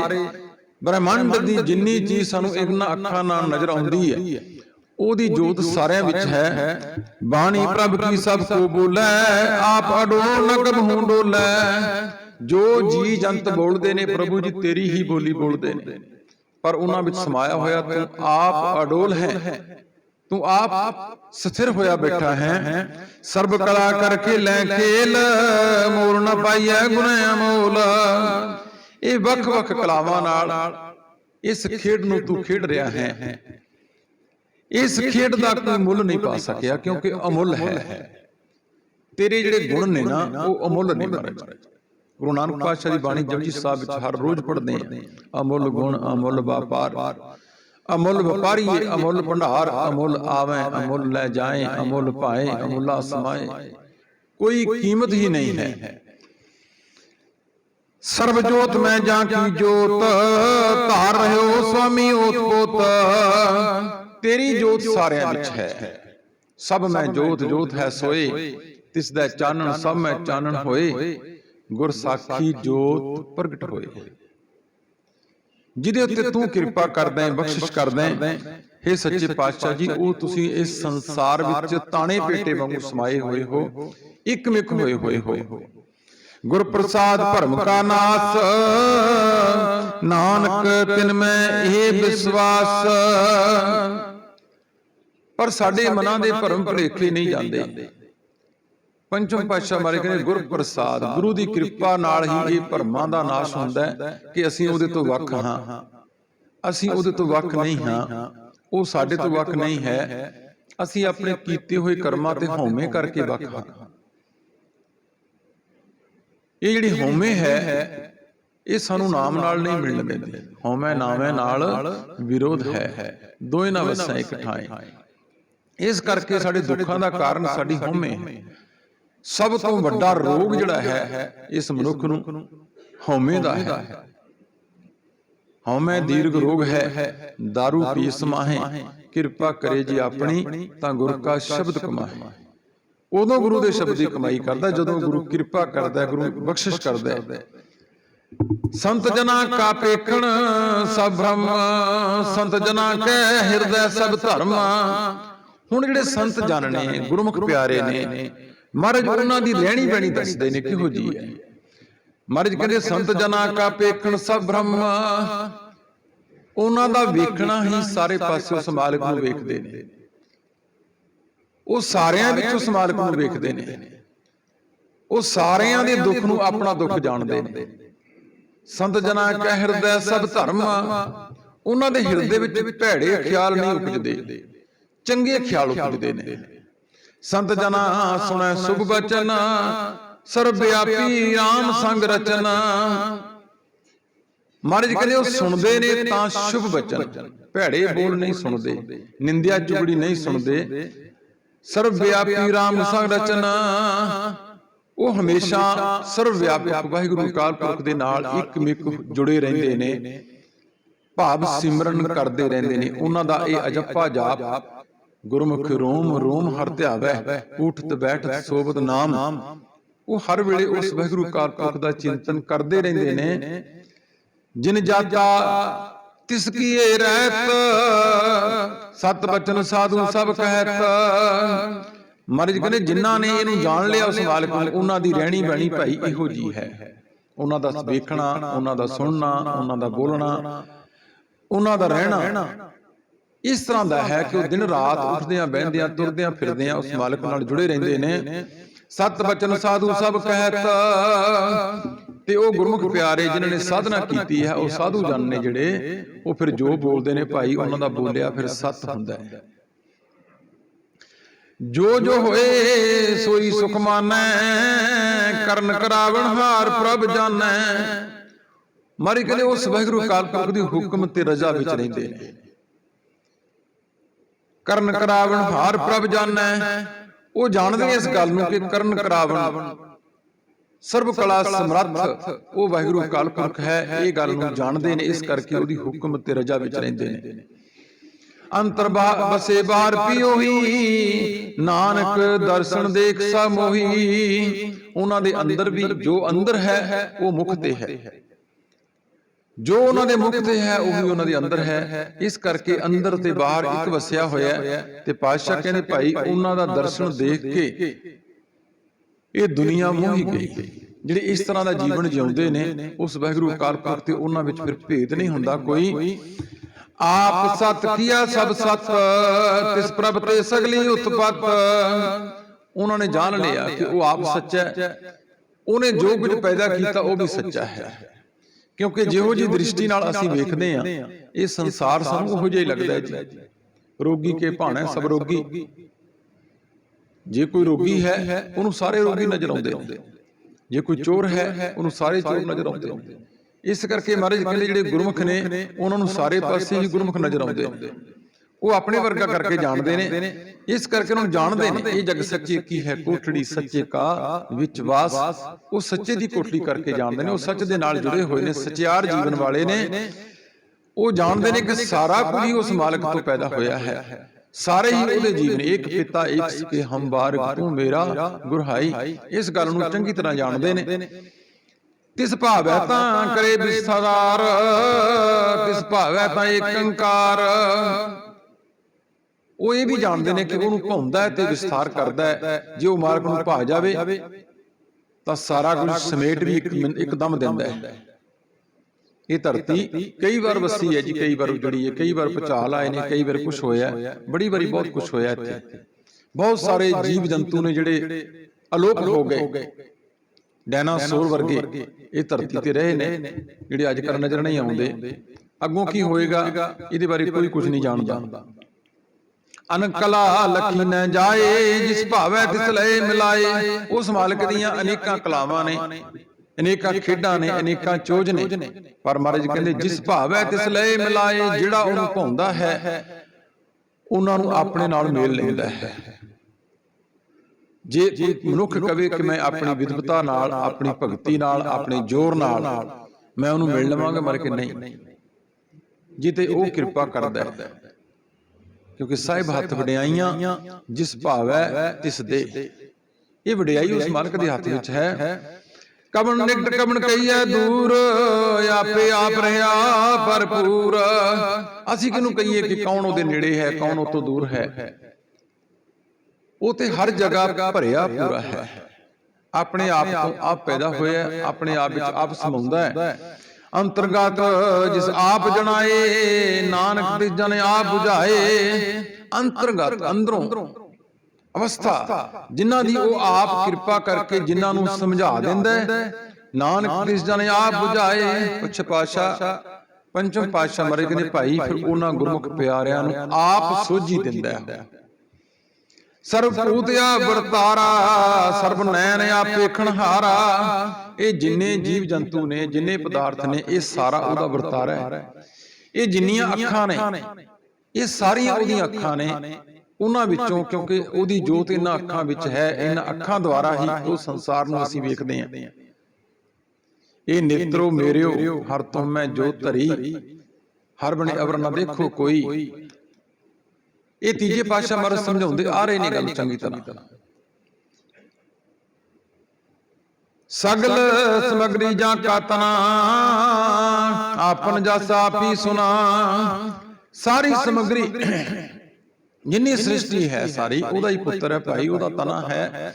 ਬ੍ਰਹਿਮੰਡ ਦੀ ਜਿੰਨੀ ਚੀਜ਼ ਸਾਨੂੰ ਇਹਨਾਂ ਅੱਖਾਂ ਨਾਲ ਨਜ਼ਰ ਆਉਂਦੀ ਹੈ ਉਹਦੀ ਜੋਤ ਸਾਰਿਆਂ ਵਿੱਚ ਹੈ। ਬਾਣੀ ਪ੍ਰਭ ਕੀ ਸਭ ਕੋ ਬੋਲੇ ਆਪ ਅਡੋਲ ਨ ਕਬਹੂ ਡੋਲੇ। ਜੋ ਜੀ ਜੰਤ ਬੋਲਦੇ ਨੇ ਪ੍ਰਭੂ ਜੀ ਤੇਰੀ ਹੀ ਬੋਲੀ ਬੋਲਦੇ ਨੇ। ਪਰ ਉਹਨਾਂ ਵਿੱਚ ਸਮਾਇਆ ਹੋਇਆ ਤੂੰ ਆਪ ਅਡੋਲ ਹੈ। ਤੂੰ ਆਪ ਸਥਿਰ ਹੋਇਆ ਬੈਠਾ ਹੈ। ਸਰਬ ਕਲਾ ਕਰਕੇ ਲੈ ਖੇਲ, ਮੋਰ ਨ ਪਾਈਐ ਗੁਨੇ ਅਮੋਲ। ਇਹ ਵੱਖ ਵੱਖ ਕਲਾਵਾਂ ਨਾਲ ਇਸ ਖੇਡ ਨੂੰ ਤੂੰ ਖੇਡ ਰਿਹਾ ਹੈ। ਇਸ ਖੇਡ ਦਾ ਕੋਈ ਮੁੱਲ ਨਹੀਂ ਪਾ ਸਕਿਆ ਕਿਉਂਕਿ ਅਮੁੱਲ ਹੈ। ਤੇਰੇ ਜਿਹੜੇ ਗੁਣ ਨੇ ਨਾ, ਉਹ ਅਮੁੱਲ ਨੇ ਮਹਾਰਾਜ ਗੁਰੂ ਨਾਨਕ ਪਾਤਸ਼ਾਹ ਦੀ ਬਾਣੀ ਜਪਜੀ ਸਾਹਿਬ ਵਿੱਚ ਹਰ ਰੋਜ਼ ਪੜ੍ਹਦੇ ਆ, ਅਮੁੱਲ ਗੁਣ, ਅਮੁੱਲ ਵਪਾਰ। ਅਮੁੱਲ ਵਪਾਰੀਏ ਅਮੁੱਲ ਭੰਡਾਰ ਅਮੁੱਲ ਆਵੇਂ ਅਮੁੱਲ ਲੈ ਜਾਏ ਅਮੁੱਲ ਪਾਏ ਅਮੁੱਲਾ ਸਮਾਏ। ਕੋਈ ਕੀਮਤ ਹੀ ਨਹੀਂ ਹੈ। ਸਰਬ ਜੋਤ ਮੈਂ ਜਾਂ ਕੀ ਜੋਤ? ਧਾਰ ਰਹਿਓ ਸੁਆਮੀ ਓਤ ਪੋਤ। ਤੇਰੀ ਜੋਤ ਸਾਰਿਆਂ ਵਿੱਚ ਹੈ। ਸਭ ਮੈਂ ਜੋਤ ਜੋਤ ਹੈ ਸੋਏ। ਤਿਸ ਦਾ ਚਾਨਣ ਸਭ ਮੈਂ ਚਾਨਣ ਹੋਏ। ਗੁਰ ਸਾਖੀ ਜੋਤ ਪ੍ਰਗਟ ਹੋਏ। ਜਿਹਦੇ ਉੱਤੇ ਤੂੰ ਕਿਰਪਾ ਕਰਦਾ ਹੈ ਬਖਸ਼ਿਸ਼ ਕਰਦਾ ਹੈ। हे ਸੱਚੇ ਪਾਤਸ਼ਾਹ ਜੀ ਉਹ ਤੁਸੀਂ ਇਸ ਸੰਸਾਰ ਵਿੱਚ ਤਾਣੇ ਪੇਟੇ ਵਾਂਗੂ ਸਮਾਏ ਹੋਏ ਹੋ। ਇੱਕ ਮਿਕ ਹੋਏ ਹੋਏ ਹੋ। ਗੁਰ ਪ੍ਰਸਾਦ ਭਰਮ ਕਾ ਨਾਸ। ਨਾਨਕ ਤਿਨ ਮੈਂ ਇਹ ਵਿਸ਼ਵਾਸ। ਪਰ ਸਾਡੇ ਮਨਾਂ ਦੇ ਭਰਮ ਭੁਲੇਖੇ ਨਹੀਂ ਜਾਂਦੇ। ਪੰਚਮ ਪਾਤਸ਼ਾਹ ਮਾਰੇ ਕਹਿੰਦੇ ਗੁਰ ਪ੍ਰਸਾਦ ਗੁਰੂ ਦੀ ਕਿਰਪਾ ਨਾਲ ਹੀ ਇਹ ਭਰਮਾਂ ਦਾ ਨਾਸ਼ ਹੁੰਦਾ ਹੈ ਕਿ ਅਸੀਂ ਉਹਦੇ ਤੋਂ ਵੱਖ ਹਾਂ। ਅਸੀਂ ਉਹਦੇ ਤੋਂ ਵੱਖ ਨਹੀਂ ਹਾਂ। ਉਹ ਸਾਡੇ ਤੋਂ ਵੱਖ ਨਹੀਂ ਹੈ। ਅਸੀਂ ਆਪਣੇ ਕੀਤੇ ਹੋਏ ਕਰਮਾਂ ਤੇ ਹਉਮੈ ਕਰਕੇ ਵੱਖ ਹਾਂ। ਇਹ ਜਿਹੜੀ ਹਉਮੈ ਹੈ ਇਹ ਸਾਨੂੰ ਨਾਮ ਨਾਲ ਨਹੀਂ ਮਿਲਣ ਦਿੰਦੀ। ਹਉਮੈ ਨਾਮੈ ਨਾਲ ਵਿਰੋਧ ਹੈ। ਦੋਏ ਨਾ ਵਸਾਂ ਇੱਕ ਠਾਏ ਇਸ ਕਰਕੇ ਸਾਡੇ ਦੁੱਖਾਂ ਦਾ ਕਾਰਨ ਸਾਡੀ ਹਉਮੈ ਹੈ। ਸਭ ਤੋਂ ਵੱਡਾ ਰੋਗ ਜਿਹੜਾ ਹੈ ਇਸ ਮਨੁੱਖ ਨੂੰ ਹਉਮੈ ਦਾ ਹੈ। ਹਉਮੈ ਦੀਰਘ ਰੋਗ ਹੈ। दारू ਪੀ ਸਮਾਹੇ। ਕਿਰਪਾ ਕਰੇ ਜੀ ਆਪਣੀ ਤਾਂ ਗੁਰ ਕਾ ਸ਼ਬਦ ਕਮਾਹੇ ਉਦੋਂ ਗੁਰੂ ਦੇ ਸ਼ਬਦ ਦੀ ਕਮਾਈ ਕਰਦਾ ਜਦੋਂ ਗੁਰੂ ਕਿਰਪਾ ਕਰਦਾ ਗੁਰੂ ਬਖਸ਼ਿਸ਼ ਕਰਦਾ। ਸੰਤ ਜਨਾ ਕਾ ਪੇਖਣ ਸਭ ਬ੍ਰਹਮ ਸੰਤ ਜਨਾ ਕੈ ਹਿਰਦੈ ਸਭ ਧਰਮ। ਹੁਣ ਜਿਹੜੇ ਸੰਤ ਜਨ ਨੇ ਗੁਰਮੁਖ ਪਿਆਰੇ ਨੇ ਮਹਾਰਾਜ ਉਹਨਾਂ ਦੀ ਰਹਿਣੀ ਬੈਣੀ ਦੱਸਦੇ ਨੇ ਕਿਹੋ ਜੀ ਹੈ। ਮਹਾਰਾਜ ਕਹਿੰਦੇ ਸੰਤ ਜਨਾ ਕਾ ਪੇਖਣ ਸਭ ਬ੍ਰਹਮ। ਉਹਨਾਂ ਦਾ ਵੇਖਣਾ ਹੀ ਸਾਰੇ ਪਾਸੇ ਉਸ ਮਾਲਕ ਨੂੰ ਵੇਖਦੇ ਨੇ। ਉਹ ਸਾਰਿਆਂ ਵਿੱਚ ਉਸ ਮਾਲਕ ਨੂੰ ਵੇਖਦੇ ਨੇ। ਉਹ ਸਾਰਿਆਂ ਦੇ ਦੁੱਖ ਨੂੰ ਆਪਣਾ ਦੁੱਖ ਜਾਣਦੇ ਨੇ। ਸੰਤ ਜਨਾ ਕਾ ਹਿਰਦੈ ਸਭ ਧਰਮ। ਉਹਨਾਂ ਦੇ ਹਿਰਦੇ ਵਿੱਚ ਭੈੜੇ ਖਿਆਲ ਨਹੀਂ ਉਪਜਦੇ। ਚੰਗੇ ਖਿਆਲ ਉਪਜਦੇ ਨੇ। ਸੰਤ ਜਨਾ ਸੁਣੈ ਸੁਭ ਬਚਨ ਸਰਬ ਵਿਆਪੀ RAM ਸੰਗ ਰਚਨਾ। ਮਹਾਰਾਜ ਕਹਿੰਦੇ ਉਹ ਸੁਣਦੇ ਨੇ ਤਾਂ ਸ਼ੁਭ ਬਚਨ। ਭੈੜੇ ਬੋਲ ਨਹੀਂ ਸੁਣਦੇ ਨਿੰਦਿਆ ਚੁਗੜੀ ਨਹੀਂ ਸੁਣਦੇ। ਸਰਬ ਵਿਆਪੀ RAM ਸੰਗ ਰਚਨਾ। ਉਹ ਹਮੇਸ਼ਾ ਸਰਵ ਵਿਆਪਕ ਵਾਹਿਗੁਰੂ ਅਕਾਲ ਪੁਰਖ ਦੇ ਨਾਲ ਇੱਕ ਮਿਕ ਜੁੜੇ ਰਹਿੰਦੇ ਨੇ। ਭਾਵ ਸਿਮਰਨ ਕਰਦੇ ਰਹਿੰਦੇ ਨੇ। ਉਹਨਾਂ ਦਾ ਇਹ ਅਜੱਪਾ ਜਾਪ ਗੁਰਮੁਖ ਰੋਮ ਰੋਮ ਹਰ ਧਿਆਵੈ ਉਠਤ ਬੈਠਤ ਸੋਬਤ ਨਾਮ। ਉਹ ਹਰ ਵੇਲੇ ਉਸ ਵਾਹਿਗੁਰੂ ਅਕਾਲ ਪੁਰਖ ਦਾ ਚਿੰਤਨ ਕਰਦੇ ਰਹਿੰਦੇ ਨੇ। ਜਿਨ ਜਾਤਾ ਤਿਸ ਕੀਏ ਰਹਿਤ। ਸਤ ਬਚਨ ਸਾਧੂ ਸਭ ਕਹਿਤ। ਮਹਾਰਾਜ ਕਹਿੰਦੇ ਜਿਨ੍ਹਾਂ ਨੇ ਇਹਨੂੰ ਜਾਣ ਲਿਆ ਉਸ ਮਾਲਕ ਨੂੰ ਉਹਨਾਂ ਦੀ ਰਹਿਣੀ ਬਹਿਣੀ ਭਾਈ ਇਹੋ ਜੀ ਹੈ। ਉਹਨਾਂ ਦਾ ਵੇਖਣਾ ਉਹਨਾਂ ਦਾ ਸੁਣਨਾ ਉਹਨਾਂ ਦਾ ਬੋਲਣਾ ਉਹਨਾਂ ਦਾ ਰਹਿਣਾ। ਇਸ ਤਰ੍ਹਾਂ ਦਾ ਹੈ ਕਿ ਉਹ ਦਿਨ ਰਾਤ ਉੱਠਦਿਆਂ, ਬਹਿੰਦਿਆਂ, ਤੁਰਦਿਆਂ, ਫਿਰਦਿਆਂ ਉਸ ਮਾਲਕ ਨਾਲ ਜੁੜੇ ਰਹਿੰਦੇ ਨੇ। ਸਤ ਬਚਨ ਸਾਧੂ ਸਭ ਕਹਿਤ। ਤੇ ਉਹ ਗੁਰਮੁਖ ਪਿਆਰੇ ਜਿਨ੍ਹਾਂ ਨੇ ਸਾਧਨਾ ਕੀਤੀ ਹੈ, ਉਹ ਸਾਧੂ ਜਨ ਨੇ ਜਿਹੜੇ, ਉਹ ਫਿਰ ਜੋ ਬੋਲਦੇ ਨੇ ਭਾਈ, ਉਹਨਾਂ ਦਾ ਬੋਲਿਆ ਫਿਰ ਸਤ ਹੁੰਦਾ ਹੈ। ਜੋ ਜੋ ਹੋਏ, ਸੋਈ ਸੁਖ ਮਾਨੈ, ਕਰਨ ਕਰਾਵਣ ਹਾਰ ਪ੍ਰਭ ਜਾਣੈ ਮਾਰੀ ਕਹਿੰਦੇ, ਉਸ ਵਾਹਿਗੁਰੂ ਕਾਲ ਪੁਰਖ ਦੀ ਹੁਕਮ ਤੇ ਰਜ਼ਾ ਵਿੱਚ ਰਹਿੰਦੇ ਨੇ। ਕਰਨ ਕਰਾਵਣ ਹਾਰ ਪ੍ਰਭ ਜਾਣੈ। ਉਹ ਜਾਣਦੇ ਨੇ ਇਸ ਗੱਲ ਨੂੰ ਕਿ ਕਰਨ ਕਰਾਵਣ। ਸਰਬ ਕਲਾ ਸਮਰੱਥ, ਉਹ ਵਾਹਿਗੁਰੂ ਕਾਲ ਪੁਰਖ ਹੈ, ਇਹ ਗੱਲ ਨੂੰ ਜਾਣਦੇ ਨੇ, ਇਸ ਕਰਕੇ ਉਹਦੀ ਹੁਕਮ ਤੇ ਰਜ਼ਾ ਵਿੱਚ ਰਹਿੰਦੇ ਨੇ। ਅੰਤਰ ਬਸੇ ਬਾਹਰ ਪਿਓਹੀ ਨਾਨਕ ਦਰਸ਼ਨ ਦੇਖ ਸਾ ਮੋਹੀ। ਉਹਨਾਂ ਦੇ ਅੰਦਰ ਵੀ ਜੋ ਅੰਦਰ ਹੈ, ਉਹ ਮੁਖ ਤੇ ਹੈ। ਜੋ ਉਹਨਾਂ ਦੇ ਮੁਖ ਤੇ ਹੈ ਉਹ ਵੀ ਉਹਨਾਂ ਦੇ ਅੰਦਰ ਹੈ। ਇਸ ਕਰਕੇ ਅੰਦਰ ਤੇ ਬਾਹਰ ਇੱਕ ਵਸਿਆ ਹੋਇਆ ਹੈ ਤੇ ਪਾਤਸ਼ਾਹ ਕਹਿੰਦੇ ਭਾਈ ਉਹਨਾਂ ਦਾ ਦਰਸ਼ਨ ਦੇਖ ਕੇ ਇਹ ਦੁਨੀਆ ਮੋਹੀ ਗਈ। ਜਿਹੜੇ ਇਸ ਤਰ੍ਹਾਂ ਦਾ ਜੀਵਨ ਜਿਉਂਦੇ ਨੇ ਉਸ ਵਾਹਿਗੁਰੂ ਅਕਾਲ ਪੁਰਖ ਤੇ ਉਹਨਾਂ ਵਿੱਚ ਫਿਰ ਭੇਦ ਨਹੀਂ ਹੁੰਦਾ ਕੋਈ। ਆਪ ਸਤ ਕੀਆ ਸਭ ਸਤ ਤਿਸ ਪ੍ਰਭ ਤੇ ਸਗਲੀ ਉਤਪਤ। ਉਹਨਾਂ ਨੇ ਜਾਣ ਲਿਆ ਕਿ ਉਹ ਆਪ ਸੱਚਾ ਹੈ। ਉਹਨੇ ਜੋ ਕੁਝ ਪੈਦਾ ਕੀਤਾ ਉਹ ਵੀ ਸੱਚਾ ਹੈ। ਕਿਉਂਕਿ ਜਿਹੋ ਜੀ ਦ੍ਰਿਸ਼ਟੀ ਨਾਲ ਅਸੀਂ ਵੇਖਦੇ ਹਾਂ ਇਹ ਸੰਸਾਰ ਸਾਨੂੰ ਉਹੋ ਜਿਹਾ ਹੀ ਲੱਗਦਾ ਹੈ ਜੀ। ਰੋਗੀ ਕੇ ਭਾਣਾ ਸਭ ਰੋਗੀ। ਜੇ ਕੋਈ ਰੋਗੀ ਹੈ ਉਹਨੂੰ ਸਾਰੇ ਰੋਗੀ ਨਜ਼ਰ ਆਉਂਦੇ। ਨੇ ਜੇ ਕੋਈ ਚੋਰ ਹੈ ਉਹਨੂੰ ਸਾਰੇ ਚੋਰ ਨਜ਼ਰ ਆਉਂਦੇ। ਨੇ ਇਸ ਕਰਕੇ ਮਹਾਰਾਜ ਕਹਿੰਦੇ ਜਿਹੜੇ ਗੁਰਮੁਖ ਨੇ ਉਹਨਾਂ ਨੂੰ ਸਾਰੇ ਪਾਸੇ ਹੀ ਗੁਰਮੁਖ ਨਜ਼ਰ ਆਉਂਦੇ। ਨੇ ਉਹ ਆਪਣੇ ਵਰਗਾ ਕਰਕੇ ਜਾਣਦੇ ਨੇ। ਇਸ ਕਰਕੇ ਉਹਨਾਂ ਨੂੰ। ਜਾਣਦੇ ਨੇ। ਇਹ ਜਗ ਸੱਚੇ ਕੀ ਹੈ? ਕੋਠੜੀ ਸੱਚੇ ਕਾ ਵਿੱਚ ਵਾਸ ਉਹ ਸੱਚੇ ਦੀ ਕੋਠੜੀ ਕਰਕੇ ਜਾਣਦੇ ਨੇ। ਉਹ ਸੱਚ ਦੇ ਨਾਲ ਜੁੜੇ ਹੋਏ ਨੇ। ਸਚਿਆਰ ਜੀਵਨ ਵਾਲੇ ਨੇ। ਉਹ ਜਾਣਦੇ ਨੇ ਕਿ ਸਾਰਾ ਕੁਝ ਹੀ ਉਸ ਮਾਲਕ ਤੋਂ ਪੈਦਾ ਹੋਇਆ ਹੈ। ਸਾਰੇ ਹੀ ਉਹਦੇ ਜੀਵ ਨੇ। ਇੱਕ ਪਿਤਾ ਇੱਕ ਸਿਕੇ ਹਮਬਾਰ ਤੂੰ ਮੇਰਾ ਗੁਰਹਾਈ। ਇਸ ਗੱਲ ਨੂੰ ਚੰਗੀ ਤਰ੍ਹਾਂ ਜਾਣਦੇ ਨੇ। ਤਿਸ ਭਾਵੈ ਤਾਂ ਕਰੇ ਵਿਸਥਾਰ ਤਿਸ ਭਾਵੈ ਤਾਂ ਏਕੰਕਾਰ। ਉਹ ਇਹ ਵੀ ਜਾਣਦੇ ਨੇ ਕਿ ਉਹਨੂੰ ਘੁੰਮਦਾ ਹੈ ਤੇ ਵਿਸਥਾਰ ਕਰਦਾ ਹੈ। ਜੇ ਉਹ ਮਾਰਗ ਨੂੰ ਭਾ ਜਾਵੇ, ਤਾਂ ਸਾਰਾ ਕੁਝ ਸਮੇਟ ਵੀ ਇੱਕਦਮ ਦਿੰਦਾ ਹੈ। ਇਹ ਧਰਤੀ ਕਈ ਵਾਰ ਵਸੀ ਹੈ ਜੀ, ਕਈ ਵਾਰ ਉਜੜੀ ਹੈ, ਕਈ ਵਾਰ ਭੁਚਾਲ ਆਏ ਨੇ, ਕਈ ਵਾਰ ਕੁਝ ਹੋਇਆ ਬੜੀ ਵਾਰੀ ਬਹੁਤ ਕੁਝ ਹੋਇਆ ਇੱਥੇ। ਬਹੁਤ ਸਾਰੇ ਜੀਵ ਜੰਤੂ ਨੇ ਜਿਹੜੇ ਅਲੋਪ ਹੋ ਗਏ। ਡਾਇਨਾਸੌਰ ਵਰਗੇ ਇਹ ਧਰਤੀ ਤੇ ਰਹੇ ਨੇ, ਜਿਹੜੇ ਅੱਜ ਕੱਲ੍ਹ ਨਜ਼ਰ ਨਹੀਂ ਆਉਂਦੇ। ਅੱਗੋਂ ਕੀ ਹੋਏਗਾ? ਇਹਦੇ ਬਾਰੇ ਕੋਈ ਕੁਝ ਨਹੀਂ ਜਾਣਦਾ। ਅਨਕਲਾ ਲਖੀ ਨ ਜਾਏ, ਜਿਸ ਭਾਵੈ ਤਿਸ ਲਏ ਮਿਲਾਏ। ਉਸ ਮਾਲਕ ਦੀਆਂ ਅਨੇਕਾਂ ਕਲਾਵਾਂ ਨੇ, ਅਨੇਕਾਂ ਖੇਡਾਂ ਨੇ, ਅਨੇਕਾਂ ਚੋਜ ਨੇ। ਪਰ ਮਹਾਰਾਜ ਕਹਿੰਦੇ, ਜਿਸ ਭਾਵੈ ਤਿਸ ਲਏ ਮਿਲਾਏ, ਜਿਹੜਾ ਉਹਨੂੰ ਭਾਉਂਦਾ ਹੈ, ਉਹਨਾਂ ਨੂੰ ਆਪਣੇ ਨਾਲ ਮੇਲ ਲੈਂਦਾ ਹੈ। ਜੇ ਕੋਈ ਮਨੁੱਖ ਕਵੇ ਕਿ ਮੈਂ ਆਪਣੀ ਵਿਦਵਤਾ ਨਾਲ, ਆਪਣੀ ਭਗਤੀ ਨਾਲ, ਆਪਣੇ ਜੋਰ ਨਾਲ, ਮੈਂ ਉਹਨੂੰ ਮਿਲ ਲਵਾਂਗਾ ਮਰ ਕੇ ਨਹੀਂ। ਜਿਤੇ ਉਹ ਕਿਰਪਾ ਕਰਦਾ ਹੈ। ਕਿਉਂਕਿ ਸਾਹਿਬ ਹੱਥ ਵਡਿਆਈਆਂ ਜਿਸ ਭਾਵੈ ਤਿਸ ਦੇ। ਇਹ ਵਡਿਆਈ ਉਸ ਮਾਲਕ ਦੇ ਹੱਥ ਵਿੱਚ ਹੈ। ਕਮਣ ਨਿਕਟ ਕਮਣ ਕਹੀਐ ਦੂਰ ਆਪੇ ਆਪ ਰਹਾ ਭਰਪੂਰ। ਅਸੀਂ ਕਿਹਨੂੰ ਕਹੀਏ ਕਿ ਕੌਣ ਉਹਦੇ ਨੇੜੇ ਹੈ ਕੌਣ ਉਹ ਤੋਂ ਦੂਰ ਹੈ। ਉਹ ਤੇ ਹਰ ਜਗ੍ਹਾ ਭਰਿਆ ਪੂਰਾ ਹੈ। ਆਪਣੇ ਆਪ ਤੋਂ ਆਪ ਪੈਦਾ ਹੋਇਆ ਆਪਣੇ ਆਪ ਵਿੱਚ ਆਪ ਸਮਾਉਂਦਾ ਹੈ। ਅੰਤਰਗਤ ਜਿਸ ਆਪ ਜਣਾਏ, ਨਾਨਕ ਤੇ ਜਨ ਆਪ 부ਝਾਏ ਅੰਤਰਗਤ ਅੰਦਰੋਂ ਅਵਸਥਾ, ਜਿਨ੍ਹਾਂ ਦੀ ਉਹ ਆਪ ਕਿਰਪਾ ਕਰਕੇ ਜਿਨ੍ਹਾਂ ਨੂੰ ਸਮਝਾ ਦਿੰਦਾ ਨਾਨਕ ਤਿਸ ਜਨ ਆਪ 부ਝਾਏ ਪੁੱਛ ਪਾਸ਼ਾ ਪੰਚਮ ਪਾਸ਼ਾ ਮਰੇ ਕਹਿੰਦੇ, ਭਾਈ, ਫਿਰ ਉਹਨਾਂ ਗੁਰਮੁਖ ਪਿਆਰਿਆਂ ਨੂੰ ਆਪ ਸੋਝੀ ਦਿੰਦਾ ਹੈ। ਸਰਬ ਭੂਤਿਆ ਵਰਤਾਰਾ ਸਰਬ ਨੈਣ ਆਪੇਖਣ ਹਾਰਾ ਇਹ ਜਿੰਨੇ ਜੀਵ ਜੰਤੂ ਨੇ ਜਿੰਨੇ ਪਦਾਰਥ ਨੇ ਇਹ ਸਾਰਾ ਉਹਦਾ ਵਰਤਾਰਾ ਹੈ। ਇਹ ਜਿੰਨੀਆਂ ਅੱਖਾਂ ਨੇ ਇਹ ਸਾਰੀਆਂ ਉਹਦੀਆਂ ਅੱਖਾਂ ਨੇ ਉਹਨਾਂ ਵਿੱਚੋਂ ਕਿਉਂਕਿ ਉਹਦੀ ਜੋਤ ਇਹਨਾਂ ਅੱਖਾਂ ਵਿੱਚ ਹੈ ਇਹਨਾਂ ਅੱਖਾਂ ਦੁਆਰਾ ਹੀ ਉਹ ਸੰਸਾਰ ਨੂੰ ਅਸੀਂ ਵੇਖਦੇ ਹਾਂ। ਇਹ ਨੇਤਰੋ ਮੇਰਿਓ ਹਰ ਤੁਮ ਮੈਂ ਜੋਤ ਧਰੀ ਹਰ ਬਣੇ ਅਵਰ ਨਾ ਦੇਖੋ ਕੋਈ। ਇਹ ਤੀਜੇ ਪਾਤਸ਼ਾਹ ਮਹਾਰਾਜ ਸਮਝਾਉਂਦੇ ਆ ਰਹੇ ਨੇ ਗੱਲ ਚੰਗੀ ਤਰ੍ਹਾਂ। ਸਗਲ ਸਮਗਰੀ ਜਾਂ ਕਾਤਨਾ ਆਪਨ ਜਸ ਆਪੀ ਸੁਨਾ। ਸਾਰੀ ਸਮਗਰੀ ਜਿੰਨੀ ਸ੍ਰਿਸ਼ਟੀ ਹੈ ਸਾਰੀ ਉਹਦਾ ਹੀ ਪੁੱਤਰ ਹੈ ਭਾਈ ਉਹਦਾ ਤਨਾ ਹੈ।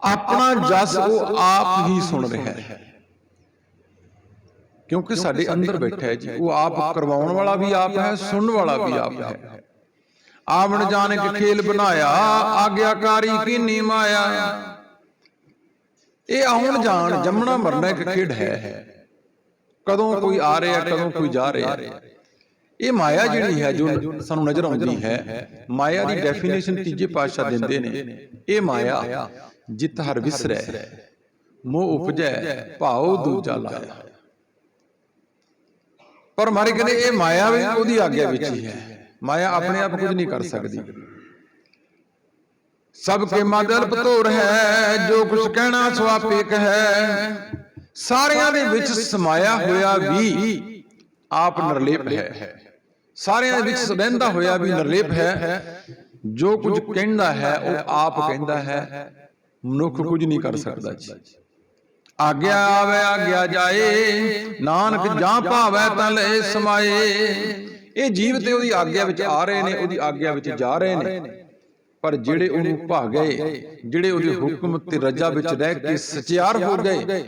ਆਪਣਾ ਜਸ ਉਹ ਆਪ ਹੀ ਸੁਣ ਰਿਹਾ ਹੈ। ਕਿਉਂਕਿ ਸਾਡੇ ਅੰਦਰ ਬੈਠਾ ਹੈ ਜੀ ਉਹ ਆਪ ਕਰਵਾਉਣ ਵਾਲਾ ਵੀ ਆਪ ਹੈ ਸੁਣਨ ਵਾਲਾ ਵੀ ਆਪ ਹੈ। ਆਵਣ ਜਾਣ ਕੇ ਖੇਲ ਬਣਾਇਆ ਆਗਿਆਕਾਰੀ ਕੀਨੀ ਮਾਇਆ। ਇਹ ਆਉਣ ਜਾਣ ਜੰਮਣਾ ਮਰਨਾ ਇੱਕ ਖੇਡ ਹੈ। ਕਦੋਂ ਕੋਈ ਆ ਰਿਹਾ ਕਦੋਂ ਕੋਈ ਜਾ ਰਿਹਾ। ਇਹ ਮਾਇਆ ਜਿਹੜੀ ਹੈ ਜੋ ਸਾਨੂੰ ਨਜ਼ਰ ਆਉਂਦੀ ਹੈ ਮਾਇਆ ਦੀ ਡੈਫੀਨੇਸ਼ਨ ਤੀਜੇ ਪਾਤਸ਼ਾਹ ਦਿੰਦੇ ਨੇ। ਇਹ ਮਾਇਆ ਜਿਤ ਹਰ ਵਿਸਰੈ। ਮੋਹ ਉਪਜੈ ਭਾਉ ਦੂਜਾ ਲਾਇਆ। ਪਰ ਮਾਰੇ ਕਹਿੰਦੇ ਇਹ ਮਾਇਆ ਵੀ ਉਹਦੀ ਆਗਿਆ ਵਿੱਚ ਹੀ ਹੈ ਮਾਇਆ ਆਪਣੇ ਆਪ ਕੁਝ ਨਹੀਂ ਕਰ ਸਕਦੀ। ਸਭ ਕੇ ਮਦਲ ਪਤੋਰ ਹੈ ਜੋ ਕੁਛ ਕਹਿਣਾ ਸੁਆਪੇਕ ਹੈ। ਸਾਰਿਆਂ ਦੇ ਵਿੱਚ ਸਮਾਇਆ ਹੋਇਆ ਵੀ ਆਪ ਨਿਰਲੇਪ ਹੈ। ਸਾਰਿਆਂ ਦੇ ਵਿੱਚ ਰਹਿੰਦਾ ਹੋਇਆ ਵੀ ਨਿਰਲੇਪ ਹੈ। ਜੋ ਕੁਝ ਕਹਿੰਦਾ ਹੈ ਉਹ ਆਪ ਕਹਿੰਦਾ ਹੈ। ਮਨੁੱਖ ਕੁਝ ਨਹੀਂ ਕਰ ਸਕਦਾ ਜੀ। ਆਗਿਆ ਆਵੇ ਆਗਿਆ ਜਾਏ ਨਾਨਕ ਜਾਂ ਭਾਵੈ ਤਾਂ ਲੈ ਸਮਾਏ। ਇਹ ਜੀਵ ਤੇ ਉਹਦੀ ਆਗਿਆ ਵਿੱਚ ਆ ਰਹੇ ਨੇ ਉਹਦੀ ਆਗਿਆ ਵਿੱਚ ਜਾ ਰਹੇ ਨੇ। ਪਰ ਜਿਹੜੇ ਉਹਨੂੰ ਭਾ ਗਏ ਜਿਹੜੇ ਉਹਦੇ ਹੁਕਮ ਤੇ ਰਜਾ ਵਿੱਚ ਰਹਿ ਕੇ ਸਚਿਆਰ ਹੋ ਗਏ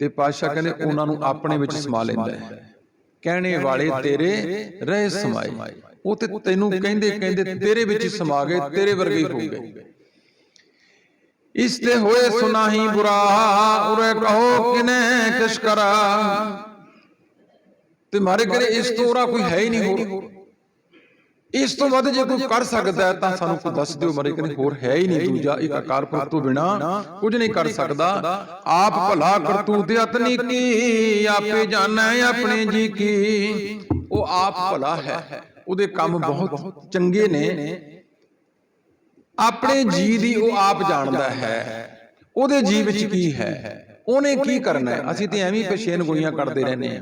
ਤੇ ਪਾਤਸ਼ਾਹ ਕਹਿੰਦੇ ਉਹਨਾਂ ਨੂੰ ਆਪਣੇ ਵਿੱਚ ਸਮਾ ਲੈਂਦਾ ਹੈ। ਕਹਿਣੇ ਵਾਲੇ ਤੇਰੇ ਰਹਿ ਸਮਾਏ। ਉਹ ਤੇ ਤੈਨੂੰ ਕਹਿੰਦੇ ਕਹਿੰਦੇ ਤੇਰੇ ਵਿੱਚ ਹੀ ਸਮਾ ਗਏ ਤੇਰੇ ਵਰਗੇ ਹੀ ਹੋ ਗਏ। ਇਸ ਤੇ ਹੋਏ ਸੁਨਾਹੀ ਬੁਰਾ ਉਰੇ ਕਹੋ ਕਿਨੇ ਕਿਸ ਕਰਾ ਤੇ ਮਾਰੇ ਕਰੇ ਇਸ ਤੋਂ ਉਰਾ ਕੋਈ ਹੈ ਹੀ ਨਹੀਂ ਹੋਰ। ਇਸ ਤੋਂ ਵੱਧ ਜੇ ਕੋਈ ਕਰ ਸਕਦਾ ਹੈ ਤਾਂ ਸਾਨੂੰ ਕੋਈ ਦੱਸ ਦਿਓ, ਮਾਰੇ ਕਰੇ ਹੋਰ ਹੈ ਹੀ ਨਹੀਂ ਦੂਜਾ, ਇੱਕ ਆਕਾਰ ਤੋਂ ਬਿਨਾ ਕੁਝ ਨਹੀਂ ਕਰ ਸਕਦਾ। ਆਪ ਭਲਾ ਕਰਤੂਤ ਅਤਨੀ ਕੀ, ਆਪੇ ਜਾਣੈ ਆਪਣੇ ਜੀ ਕੀ। ਉਹ ਆਪ ਭਲਾ ਹੈ, ਉਹਦੇ ਕੰਮ ਬਹੁਤ ਚੰਗੇ ਨੇ। ਆਪਣੇ ਜੀ ਦੀ ਉਹ ਆਪ ਜਾਣਦਾ ਹੈ, ਉਹਦੇ ਜੀ ਵਿੱਚ ਕੀ ਹੈ? ਉਹਨੇ ਕੀ ਕਰਨਾ ਹੈ? ਅਸੀਂ ਤੇ ਐਵੇਂ ਪਛੇਨ ਗੋਲੀਆਂ ਕਰਦੇ ਰਹਿੰਦੇ ਹਾਂ।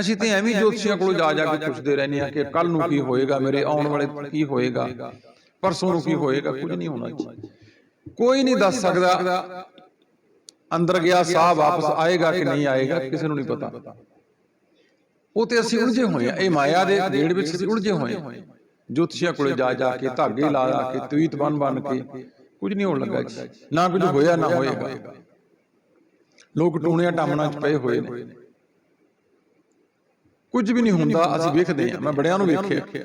ਅਸੀਂ ਤੇ ਐਵੇਂ ਜੋਤਸ਼ੀਆਂ ਕੋਲ ਜਾ ਜਾ ਕੇ ਪੁੱਛਦੇ ਰਹਿੰਦੇ ਆ ਕਿ ਕੱਲ ਨੂੰ ਕੀ ਹੋਏਗਾ ਮੇਰੇ ਆਉਣ ਵਾਲੇ ਕੀ ਹੋਏਗਾ ਪਰਸੋਂ ਨੂੰ ਕੀ ਹੋਏਗਾ ਕੁਝ ਨਹੀਂ ਹੋਣਾ ਜੀ। ਕੋਈ ਨਹੀਂ ਦੱਸ ਸਕਦਾ ਅੰਦਰ ਗਿਆ ਸਾਹ ਵਾਪਸ ਆਏਗਾ ਕਿ ਨਹੀਂ ਆਏਗਾ ਕਿਸੇ ਨੂੰ ਨਹੀਂ ਪਤਾ। ਉਹ ਤੇ ਅਸੀਂ ਉਲਝੇ ਹੋਏ ਆ ਇਹ ਮਾਇਆ ਦੇ ਗੇੜ ਵਿੱਚ ਅਸੀਂ ਉਲਝੇ ਹੋਏ ਆ ਜੋਤਸ਼ੀਆਂ ਕੋਲੇ ਜਾ ਜਾ ਕੇ ਧਾਗੇ ਲਾ ਲਾ ਕੇ ਤਵੀਤ ਬਨ ਬਨ ਕੇ ਕੁਝ ਨਹੀਂ ਹੋਣ ਲੱਗਾ ਜੀ। ਨਾ ਕੁਝ ਹੋਇਆ ਨਾ ਹੋਏਗਾ ਲੋਕ ਟੂਣਿਆਂ ਟਾਮਣਾ ਚ ਪਏ ਹੋਏ ਨੇ ਕੁਝ ਵੀ ਨਹੀਂ ਹੁੰਦਾ ਅਸੀਂ ਵੇਖਦੇ ਆ ਮੈਂ ਬੜਿਆਂ ਨੂੰ ਵੇਖਿਆ।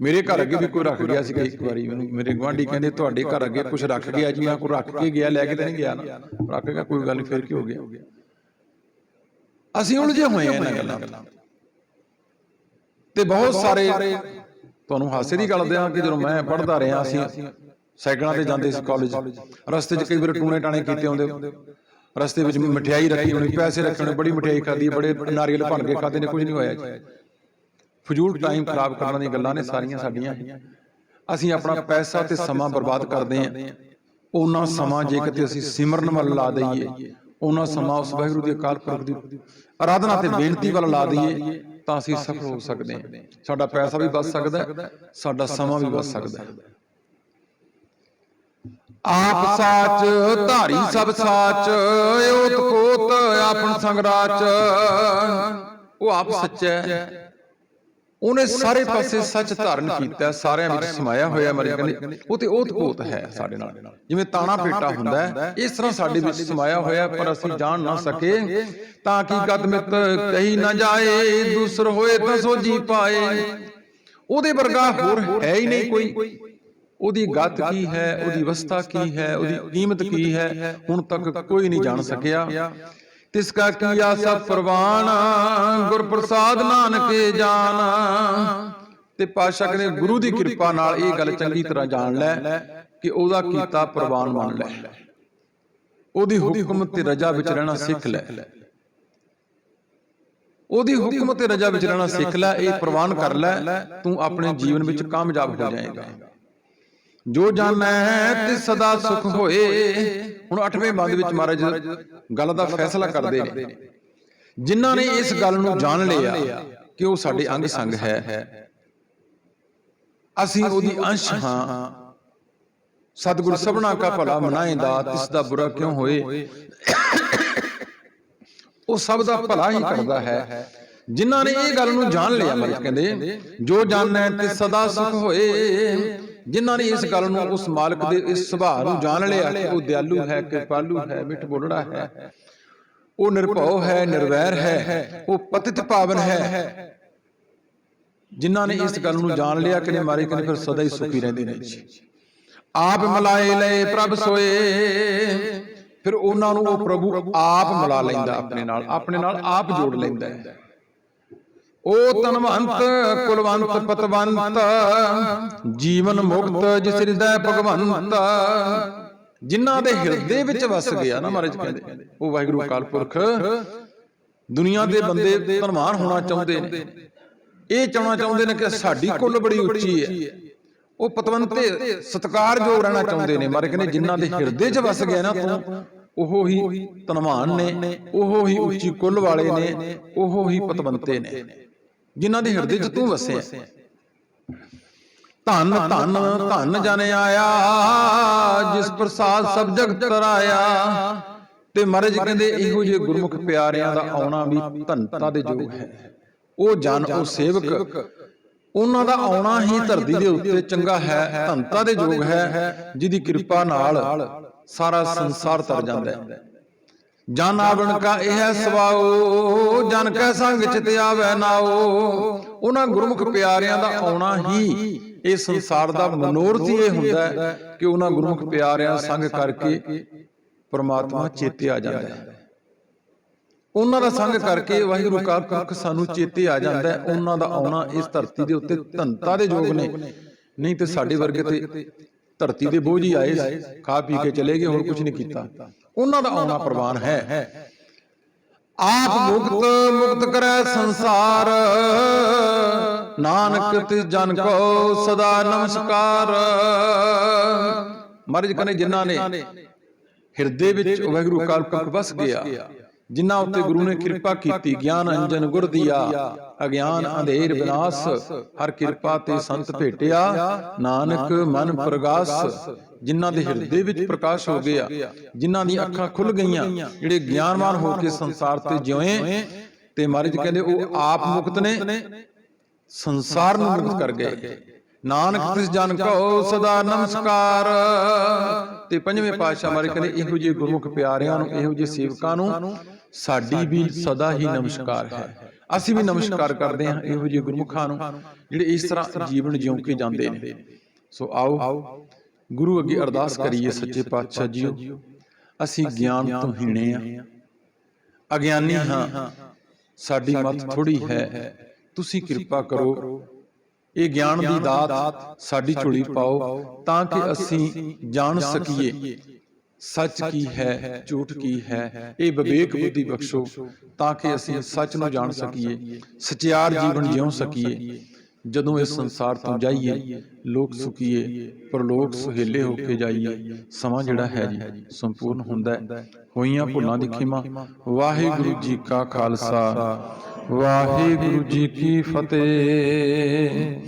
ਮੇਰੇ ਘਰ ਅੱਗੇ ਵੀ ਕੋਈ ਰੱਖ ਗਿਆ ਸੀਗਾ ਇੱਕ ਵਾਰੀ। ਮੈਨੂੰ ਮੇਰੇ ਗਵਾਂਢੀ ਕਹਿੰਦੇ ਤੁਹਾਡੇ ਘਰ ਅੱਗੇ ਕੁਝ ਰੱਖ ਗਿਆ ਜੀ ਮੈਂ ਕੋਈ ਰੱਖ ਕੇ ਗਿਆ ਲੈ ਕੇ ਤਾਂ ਨਹੀਂ ਗਿਆ ਨਾ। ਰੱਖ ਗਿਆ ਕੋਈ ਗੱਲ ਫਿਰ ਕੀ ਹੋ ਗਿਆ? ਅਸੀਂ ਉਲਝੇ ਹੋਏ ਆ ਇਹਨਾਂ ਗੱਲਾਂ ਤੇ। ਬਹੁਤ ਸਾਰੇ ਤੁਹਾਨੂੰ ਹਾਸੇ ਦੀ ਗੱਲ ਦਿਆਂ ਕਿ ਜਦੋਂ ਮੈਂ ਪੜ੍ਹਦਾ ਰਿਹਾ ਅਸੀਂ ਸਾਈਕਲਾਂ ਤੇ ਜਾਂਦੇ ਸੀ ਕਾਲਜ ਰਸਤੇ 'ਚ ਕਈ ਵਾਰ ਟੂਣੇ ਟਾਣੇ ਕੀਤੇ ਹੁੰਦੇ। ਰਸਤੇ ਵਿੱਚ ਮਠਿਆਈ ਰੱਖੀ ਹੋਣੀ, ਪੈਸੇ ਰੱਖੇ ਹੋਣੇ, ਬੜੀ ਮਠਿਆਈ ਖਾਦੀ ਬੜੇ ਨਾਰੀਅਲ ਭੰਨ ਕੇ ਖਾਦੇ ਨੇ, ਕੁਝ ਨਹੀਂ ਹੋਇਆ ਜੀ। ਫਜ਼ੂਲ ਟਾਈਮ ਖਰਾਬ ਕਰਨ ਦੀਆਂ ਗੱਲਾਂ ਨੇ ਸਾਰੀਆਂ ਸਾਡੀਆਂ। ਅਸੀਂ ਆਪਣਾ ਪੈਸਾ ਤੇ ਸਮਾਂ ਬਰਬਾਦ ਕਰਦੇ ਆਂ ਉਹਨਾਂ ਸਮਾਂ ਜੇ ਕਿਤੇ ਅਸੀਂ ਸਿਮਰਨ ਵੱਲ ਲਾ ਦਈਏ, ਉਹਨਾਂ ਸਮਾਂ ਉਸ ਵਾਹਿਗੁਰੂ ਦੇ ਅਕਾਲ ਪੁਰਖ ਦੀ ਆਰਾਧਨਾ ਤੇ ਬੇਨਤੀ ਵੱਲ ਲਾ ਦਈਏ, ਤਾਂ ਅਸੀਂ ਸਫਲ ਹੋ ਸਕਦੇ ਹਾਂ। ਸਾਡਾ ਪੈਸਾ ਵੀ ਬਚ ਸਕਦਾ, ਸਾਡਾ ਸਮਾਂ ਵੀ ਬਚ ਸਕਦਾ। ਆਪ ਸਾਚ ਧਾਰੀ ਸਭ ਸਾਚ ਓਤ ਕੋਤ ਆਪਨ ਸੰਗਰਾਚ। ਉਹ ਆਪ ਸੱਚਾ। ਹੈ ਉਹਨੇ ਸਾਰੇ ਪਾਸੇ ਸੱਚ ਧਾਰਨ ਕੀਤਾ ਸਾਰਿਆਂ ਵਿੱਚ ਸਮਾਇਆ ਹੋਇਆ ਮਰੇ ਕਹਿੰਦੇ ਉਹ ਤੇ ਓਤ ਕੋਤ ਹੈ ਸਾਡੇ ਨਾਲ। ਜਿਵੇਂ ਤਾਣਾ ਪੇਟਾ ਹੁੰਦਾ ਹੈ ਇਸ ਤਰ੍ਹਾਂ ਸਾਡੇ ਵਿੱਚ ਸਮਾਇਆ ਹੋਇਆ ਪਰ ਅਸੀਂ ਜਾਣ ਨਾ ਸਕੇ ਤਾਂ ਕੀ ਕਦ ਮਿੱਤ ਕਹੀ ਨਾ ਜਾਏ ਦੂਸਰ ਹੋਏ ਤਾਂ ਸੋਜੀ ਪਾਏ। ਉਹਦੇ ਵਰਗਾ ਹੋਰ ਹੈ ਹੀ ਨਹੀਂ ਕੋਈ। ਉਹਦੀ ਗਤ ਕੀ ਹੈ ਉਹਦੀ ਅਵਸਥਾ ਕੀ ਹੈ ਉਹਦੀ ਕੀਮਤ ਕੀ ਹੈ ਹੁਣ ਤੱਕ ਕੋਈ ਨਹੀਂ ਜਾਣ ਸਕਿਆ। ਤਿਸ ਕਾ ਕੀਆ ਸਭ ਪ੍ਰਵਾਨ ਗੁਰ ਪ੍ਰਸਾਦ ਨਾਨਕੇ ਜਾਨ ਤੇ ਪਾਸ਼ਾ ਕਹਿੰਦੇ ਗੁਰੂ ਦੀ ਕਿਰਪਾ ਨਾਲ ਇਹ ਗੱਲ ਚੰਗੀ ਤਰ੍ਹਾਂ ਜਾਣ ਲੈ ਕਿ ਉਹਦਾ ਕੀਤਾ ਪ੍ਰਵਾਨ ਮੰਨ ਲੈ। ਉਹਦੀ ਹੁਕਮ ਤੇ ਰਜਾ ਵਿੱਚ ਰਹਿਣਾ ਸਿੱਖ ਲੈ। ਉਹਦੀ ਹੁਕਮ ਤੇ ਰਜਾ ਵਿੱਚ ਰਹਿਣਾ ਸਿੱਖ ਲੈ ਇਹ ਪ੍ਰਵਾਨ ਕਰ ਲੈ ਤੂੰ ਆਪਣੇ ਜੀਵਨ ਵਿੱਚ ਕਾਮਯਾਬ ਹੋ ਜਾਏਗਾ। ਜੋ ਜਾਣੈ ਤੇ ਸਦਾ ਸੁਖ ਹੋਏ। ਹੁਣ 8ਵੇਂ ਬੰਦ ਵਿੱਚ ਮਹਾਰਾਜ ਗੱਲ ਦਾ ਫੈਸਲਾ ਕਰਦੇ ਨੇ। ਜਿਨ੍ਹਾਂ ਨੇ ਇਸ ਗੱਲ ਨੂੰ ਜਾਣ ਲਿਆ ਕਿ ਉਹ ਸਾਡੇ ਅੰਗ ਸੰਗ ਹੈ। ਅਸੀਂ ਉਹਦੀ ਅੰਸ਼ ਹਾਂ। ਸਤਿਗੁਰ ਸਭਨਾ ਕਾ ਭਲਾ ਮਨਾਏਂਦਾ ਤਿਸ ਦਾ ਬੁਰਾ ਕਿਉਂ ਹੋਏ? ਉਹ ਸਭ ਦਾ ਭਲਾ ਹੀ ਕਰਦਾ ਹੈ। ਜਿਨ੍ਹਾਂ ਨੇ ਇਹ ਗੱਲ ਨੂੰ ਜਾਣ ਲਿਆ ਮਹਾਰਾਜ ਕਹਿੰਦੇ, ਜੋ ਜਾਣੈ ਤੇ ਸਦਾ ਸੁਖ ਹੋਏ। ਜਿਨ੍ਹਾਂ ਨੇ ਇਸ ਗੱਲ ਨੂੰ ਉਸ ਮਾਲਕ ਦੇ ਇਸ ਸੁਭਾਅ ਨੂੰ ਜਾਣ ਲਿਆ ਕਿ ਉਹ ਦਿਆਲੂ ਹੈ ਕਿਰਪਾਲੂ ਹੈ ਮਿੱਠ ਬੋਲੜਾ ਹੈ। ਉਹ ਨਿਰਭਉ ਹੈ ਨਿਰਵੈਰ ਹੈ। ਉਹ ਪਤਿਤ ਪਾਵਨ ਹੈ। ਜਿਨ੍ਹਾਂ ਨੇ ਇਸ ਗੱਲ ਨੂੰ ਜਾਣ ਲਿਆ ਕਿ ਨੇ ਮਾਰੇ ਕਿ ਫਿਰ ਸਦਾ ਹੀ ਸੁਖੀ ਰਹਿੰਦੇ ਨੇ ਜੀ। ਆਪ ਮਲਾਏ ਲਏ ਪ੍ਰਭ ਸੋਏ। ਫਿਰ ਉਹਨਾਂ ਨੂੰ ਉਹ ਪ੍ਰਭੂ ਆਪ ਮਿਲਾ ਲੈਂਦਾ ਆਪਣੇ ਨਾਲ ਆਪਣੇ ਨਾਲ ਆਪ ਜੋੜ ਲੈਂਦਾ ਹੈ। ਉਹ ਤਨਵੰਤ ਕੁਲਵੰਤ ਪਤਵੰਤ ਜੀਵਨ ਮੁਕਤ ਜਿਸ ਹਿਰਦੈ ਭਗਵੰਤ। ਜਿਨ੍ਹਾਂ ਦੇ ਹਿਰਦੇ ਵਿੱਚ ਵਸ ਗਿਆ ਨਾ ਮਹਾਰਾਜ ਕਹਿੰਦੇ। ਉਹ ਵਾਹਿਗੁਰੂ ਅਕਾਲ ਪੁਰਖ ਦੁਨੀਆ ਦੇ ਬੰਦੇ ਧਨਵਾਨ ਹੋਣਾ ਚਾਹੁੰਦੇ ਨੇ। ਇਹ ਚਾਹਣਾ ਚਾਹੁੰਦੇ ਨੇ ਕਿ ਸਾਡੀ ਕੁੱਲ ਬੜੀ ਉੱਚੀ ਹੈ। ਉਹ ਪਤਵੰਤੇ ਸਤਕਾਰਯੋਗ ਰਹਿਣਾ ਚਾਹੁੰਦੇ ਨੇ। ਮਾਰੇ ਕਹਿੰਦੇ ਜਿਨ੍ਹਾਂ ਦੇ ਹਿਰਦੇ 'ਚ ਵਸ ਗਿਆ ਨਾ ਤੂੰ ਉਹ ਹੀ ਧਨਵਾਨ ਨੇ ਉਹ ਹੀ ਉੱਚੀ ਕੁੱਲ ਵਾਲੇ ਨੇ ਉਹ ਹੀ ਪਤਵੰਤੇ ਨੇ। ਜਿਨ੍ਹਾਂ ਦੇ ਹਿਰਦੇ 'ਚ ਤੂੰ ਵਸਿਆ ਧੰਨ ਧੰਨ ਧੰਨ ਜਨ ਆਇਆ ਜਿਸ ਪ੍ਰਸਾਦ ਸਭ ਜਗਤ ਤਰਾਇਆ। ਤੇ ਮਹਾਰਾਜ ਕਹਿੰਦੇ ਇਹੋ ਜਿਹੇ ਗੁਰਮੁਖ ਪਿਆਰਿਆਂ ਦਾ ਆਉਣਾ ਵੀ ਧੰਨਤਾ ਦੇ ਯੋਗ ਹੈ। ਉਹ ਜਨ ਉਹ ਸੇਵਕ ਉਹਨਾਂ ਦਾ ਆਉਣਾ ਹੀ ਧਰਤੀ ਦੇ ਉੱਤੇ ਚੰਗਾ ਹੈ ਧੰਨਤਾ ਦੇ ਯੋਗ ਹੈ ਜਿਹਦੀ ਕਿਰਪਾ ਨਾਲ ਸਾਰਾ ਸੰਸਾਰ ਤਰ ਜਾਂਦਾ ਹੈ। ਜਨ ਆਵਣ ਕਾ ਇਹ ਸਵਾਓ, ਜਨ ਕੈ ਸੰਗ ਚਿਤ ਆਵੈ ਨਾਓ। ਉਹਨਾਂ ਗੁਰਮੁਖ ਪਿਆਰਿਆਂ ਦਾ ਆਉਣਾ ਹੀ ਇਹ ਸੰਸਾਰ ਦਾ ਮਨੋਰਥ ਹੀ ਇਹ ਹੁੰਦਾ ਹੈ ਕਿ ਉਹਨਾਂ ਗੁਰਮੁਖ ਪਿਆਰਿਆਂ ਸੰਗ ਕਰਕੇ ਪਰਮਾਤਮਾ ਚੇਤੇ ਆ ਜਾਂਦਾ ਹੈ। ਉਹਨਾਂ ਦਾ ਸੰਗ ਕਰਕੇ ਵਾਹਿਗੁਰੂ ਕਾ ਪੁਰਖ ਸਾਨੂੰ ਚੇਤੇ ਆ ਜਾਂਦਾ ਹੈ। ਉਹਨਾਂ ਦਾ ਆਉਣਾ ਇਸ ਧਰਤੀ ਦੇ ਉੱਤੇ ਧੰਤਾ ਦੇ ਯੋਗ ਨੇ। ਨਹੀਂ ਤੇ ਸਾਡੇ ਵਰਗੇ ਤੇ ਧਰਤੀ ਦੇ ਬੋਝ ਹੀ ਆਏ ਖਾ ਪੀ ਕੇ ਚਲੇ ਗਏ, ਹੋਰ ਕੁਝ ਨਹੀਂ ਕੀਤਾ। ਉਹਨਾਂ ਦਾ ਆਉਣਾ ਪ੍ਰਵਾਨ ਹੈ। ਆਪ ਮੁਕਤ ਮੁਕਤ ਕਰੈ ਸੰਸਾਰ। ਨਾਨਕ ਤਿਸ ਜਨ ਕੋ ਸਦਾ ਨਮਸਕਾਰ। ਮਹਾਰਾਜ ਕਹਿੰਦੇ ਜਿਨ੍ਹਾਂ ਨੇ ਹਿਰਦੇ ਵਿੱਚ ਵਾਹਿਗੁਰੂ ਅਕਾਲ ਪੁਰਖ ਵਸ ਗਿਆ। ਜਿਨ੍ਹਾਂ ਉੱਤੇ ਗੁਰੂ ਨੇ ਕਿਰਪਾ ਕੀਤੀ ਗਿਆਨ ਅੰਜਨ ਗੁਰ ਦੀਆ। ਅਗਿਆਨ ਅੰਧੇਰ ਵਿਨਾਸ਼। ਹਰ ਕਿਰਪਾ ਤੇ ਸੰਤ ਭੇਟਿਆ। ਨਾਨਕ ਮਨ ਪ੍ਰਗਾਸ। ਜਿਨ੍ਹਾਂ ਦੇ ਹਿਰਦੇ ਵਿੱਚ ਪ੍ਰਕਾਸ਼ ਹੋ ਗਿਆ ਜਿਨ੍ਹਾਂ ਦੀਆਂ ਅੱਖਾਂ ਖੁੱਲ ਗਈਆਂ ਜਿਹੜੇ ਗਿਆਨਵਾਨ ਹੋ ਕੇ ਸੰਸਾਰ ਤੇ ਜਿਉਏ ਤੇ ਮਹਾਰਾਜ ਕਹਿੰਦੇ ਉਹ ਆਪ ਮੁਕਤ ਨੇ ਸੰਸਾਰ ਨੂੰ ਮੁਕਤ ਕਰ ਗਏ। ਨਾਨਕ ਤਿਸ ਜਨ ਕੋ ਸਦਾ ਨਮਸਕਾਰ। ਤੇ ਪੰਜਵੇਂ ਪਾਤਸ਼ਾਹ ਮਾਰੇ ਕਹਿੰਦੇ ਇਹੋ ਜਿਹੇ ਗੁਰਮੁਖ ਪਿਆਰਿਆਂ ਨੂੰ ਇਹੋ ਜਿਹੇ ਸੇਵਕਾਂ ਨੂੰ ਸਾਡੀ ਵੀ ਸਦਾ ਹੀ ਨਮਸਕਾਰ ਹੈ। ਅਸੀਂ ਵੀ ਨਮਸਕਾਰ ਕਰਦੇ ਹਾਂ ਇਹੋ ਜਿਹੇ ਗੁਰਮੁਖਾਂ ਨੂੰ ਜਿਹੜੇ ਇਸ ਤਰ੍ਹਾਂ ਜੀਵਨ ਜਿਉਂ ਕੇ ਜਾਂਦੇ ਨੇ। ਸੋ ਆਓ। ਗੁਰੂ ਅੱਗੇ ਅਰਦਾਸ ਕਰੀਏ ਸੱਚੇ ਪਾਤਸ਼ਾਹ ਜੀਓ। ਅਸੀਂ ਗਿਆਨ ਤੋਂ ਹੀਣੇ ਆ ਅਗਿਆਨੀ ਹਾਂ। ਸਾਡੀ ਮਤ ਥੋੜੀ ਹੈ। ਤੁਸੀਂ ਕਿਰਪਾ ਕਰੋ। ਇਹ ਗਿਆਨ ਦੀ ਦਾਤ ਸਾਡੀ ਝੋਲੀ ਪਾਓ ਤਾਂ ਕਿ ਅਸੀਂ ਜਾਣ ਸਕੀਏ। ਸੱਚ ਕੀ ਹੈ ਝੂਠ ਕੀ ਹੈ ਇਹ ਵਿਵੇਕ ਬੁੱਧੀ ਬਖਸ਼ੋ। ਤਾਂ ਕਿ ਅਸੀਂ ਸੱਚ ਨੂੰ ਜਾਣ ਸਕੀਏ। ਸਚਿਆਰ ਜੀਵਨ ਜਿਉ ਸਕੀਏ। ਜਦੋਂ ਇਸ ਸੰਸਾਰ ਤੋਂ ਜਾਈਏ ਲੋਕ ਸੁਖੀਏ ਪਰਲੋਕ ਸੁਹੇਲੇ ਹੋ ਕੇ ਜਾਈਏ ਸਮਾਂ ਜਿਹੜਾ ਹੈ ਜੀ ਸੰਪੂਰਨ ਹੁੰਦਾ ਹੈ। ਹੋਈਆਂ ਭੁੱਲਾਂ ਦੀ ਖਿਮਾ ਵਾਹਿਗੁਰੂ ਜੀ ਕਾ ਖਾਲਸਾ। ਵਾਹਿਗੁਰੂ ਜੀ ਕੀ ਫਤਿਹ।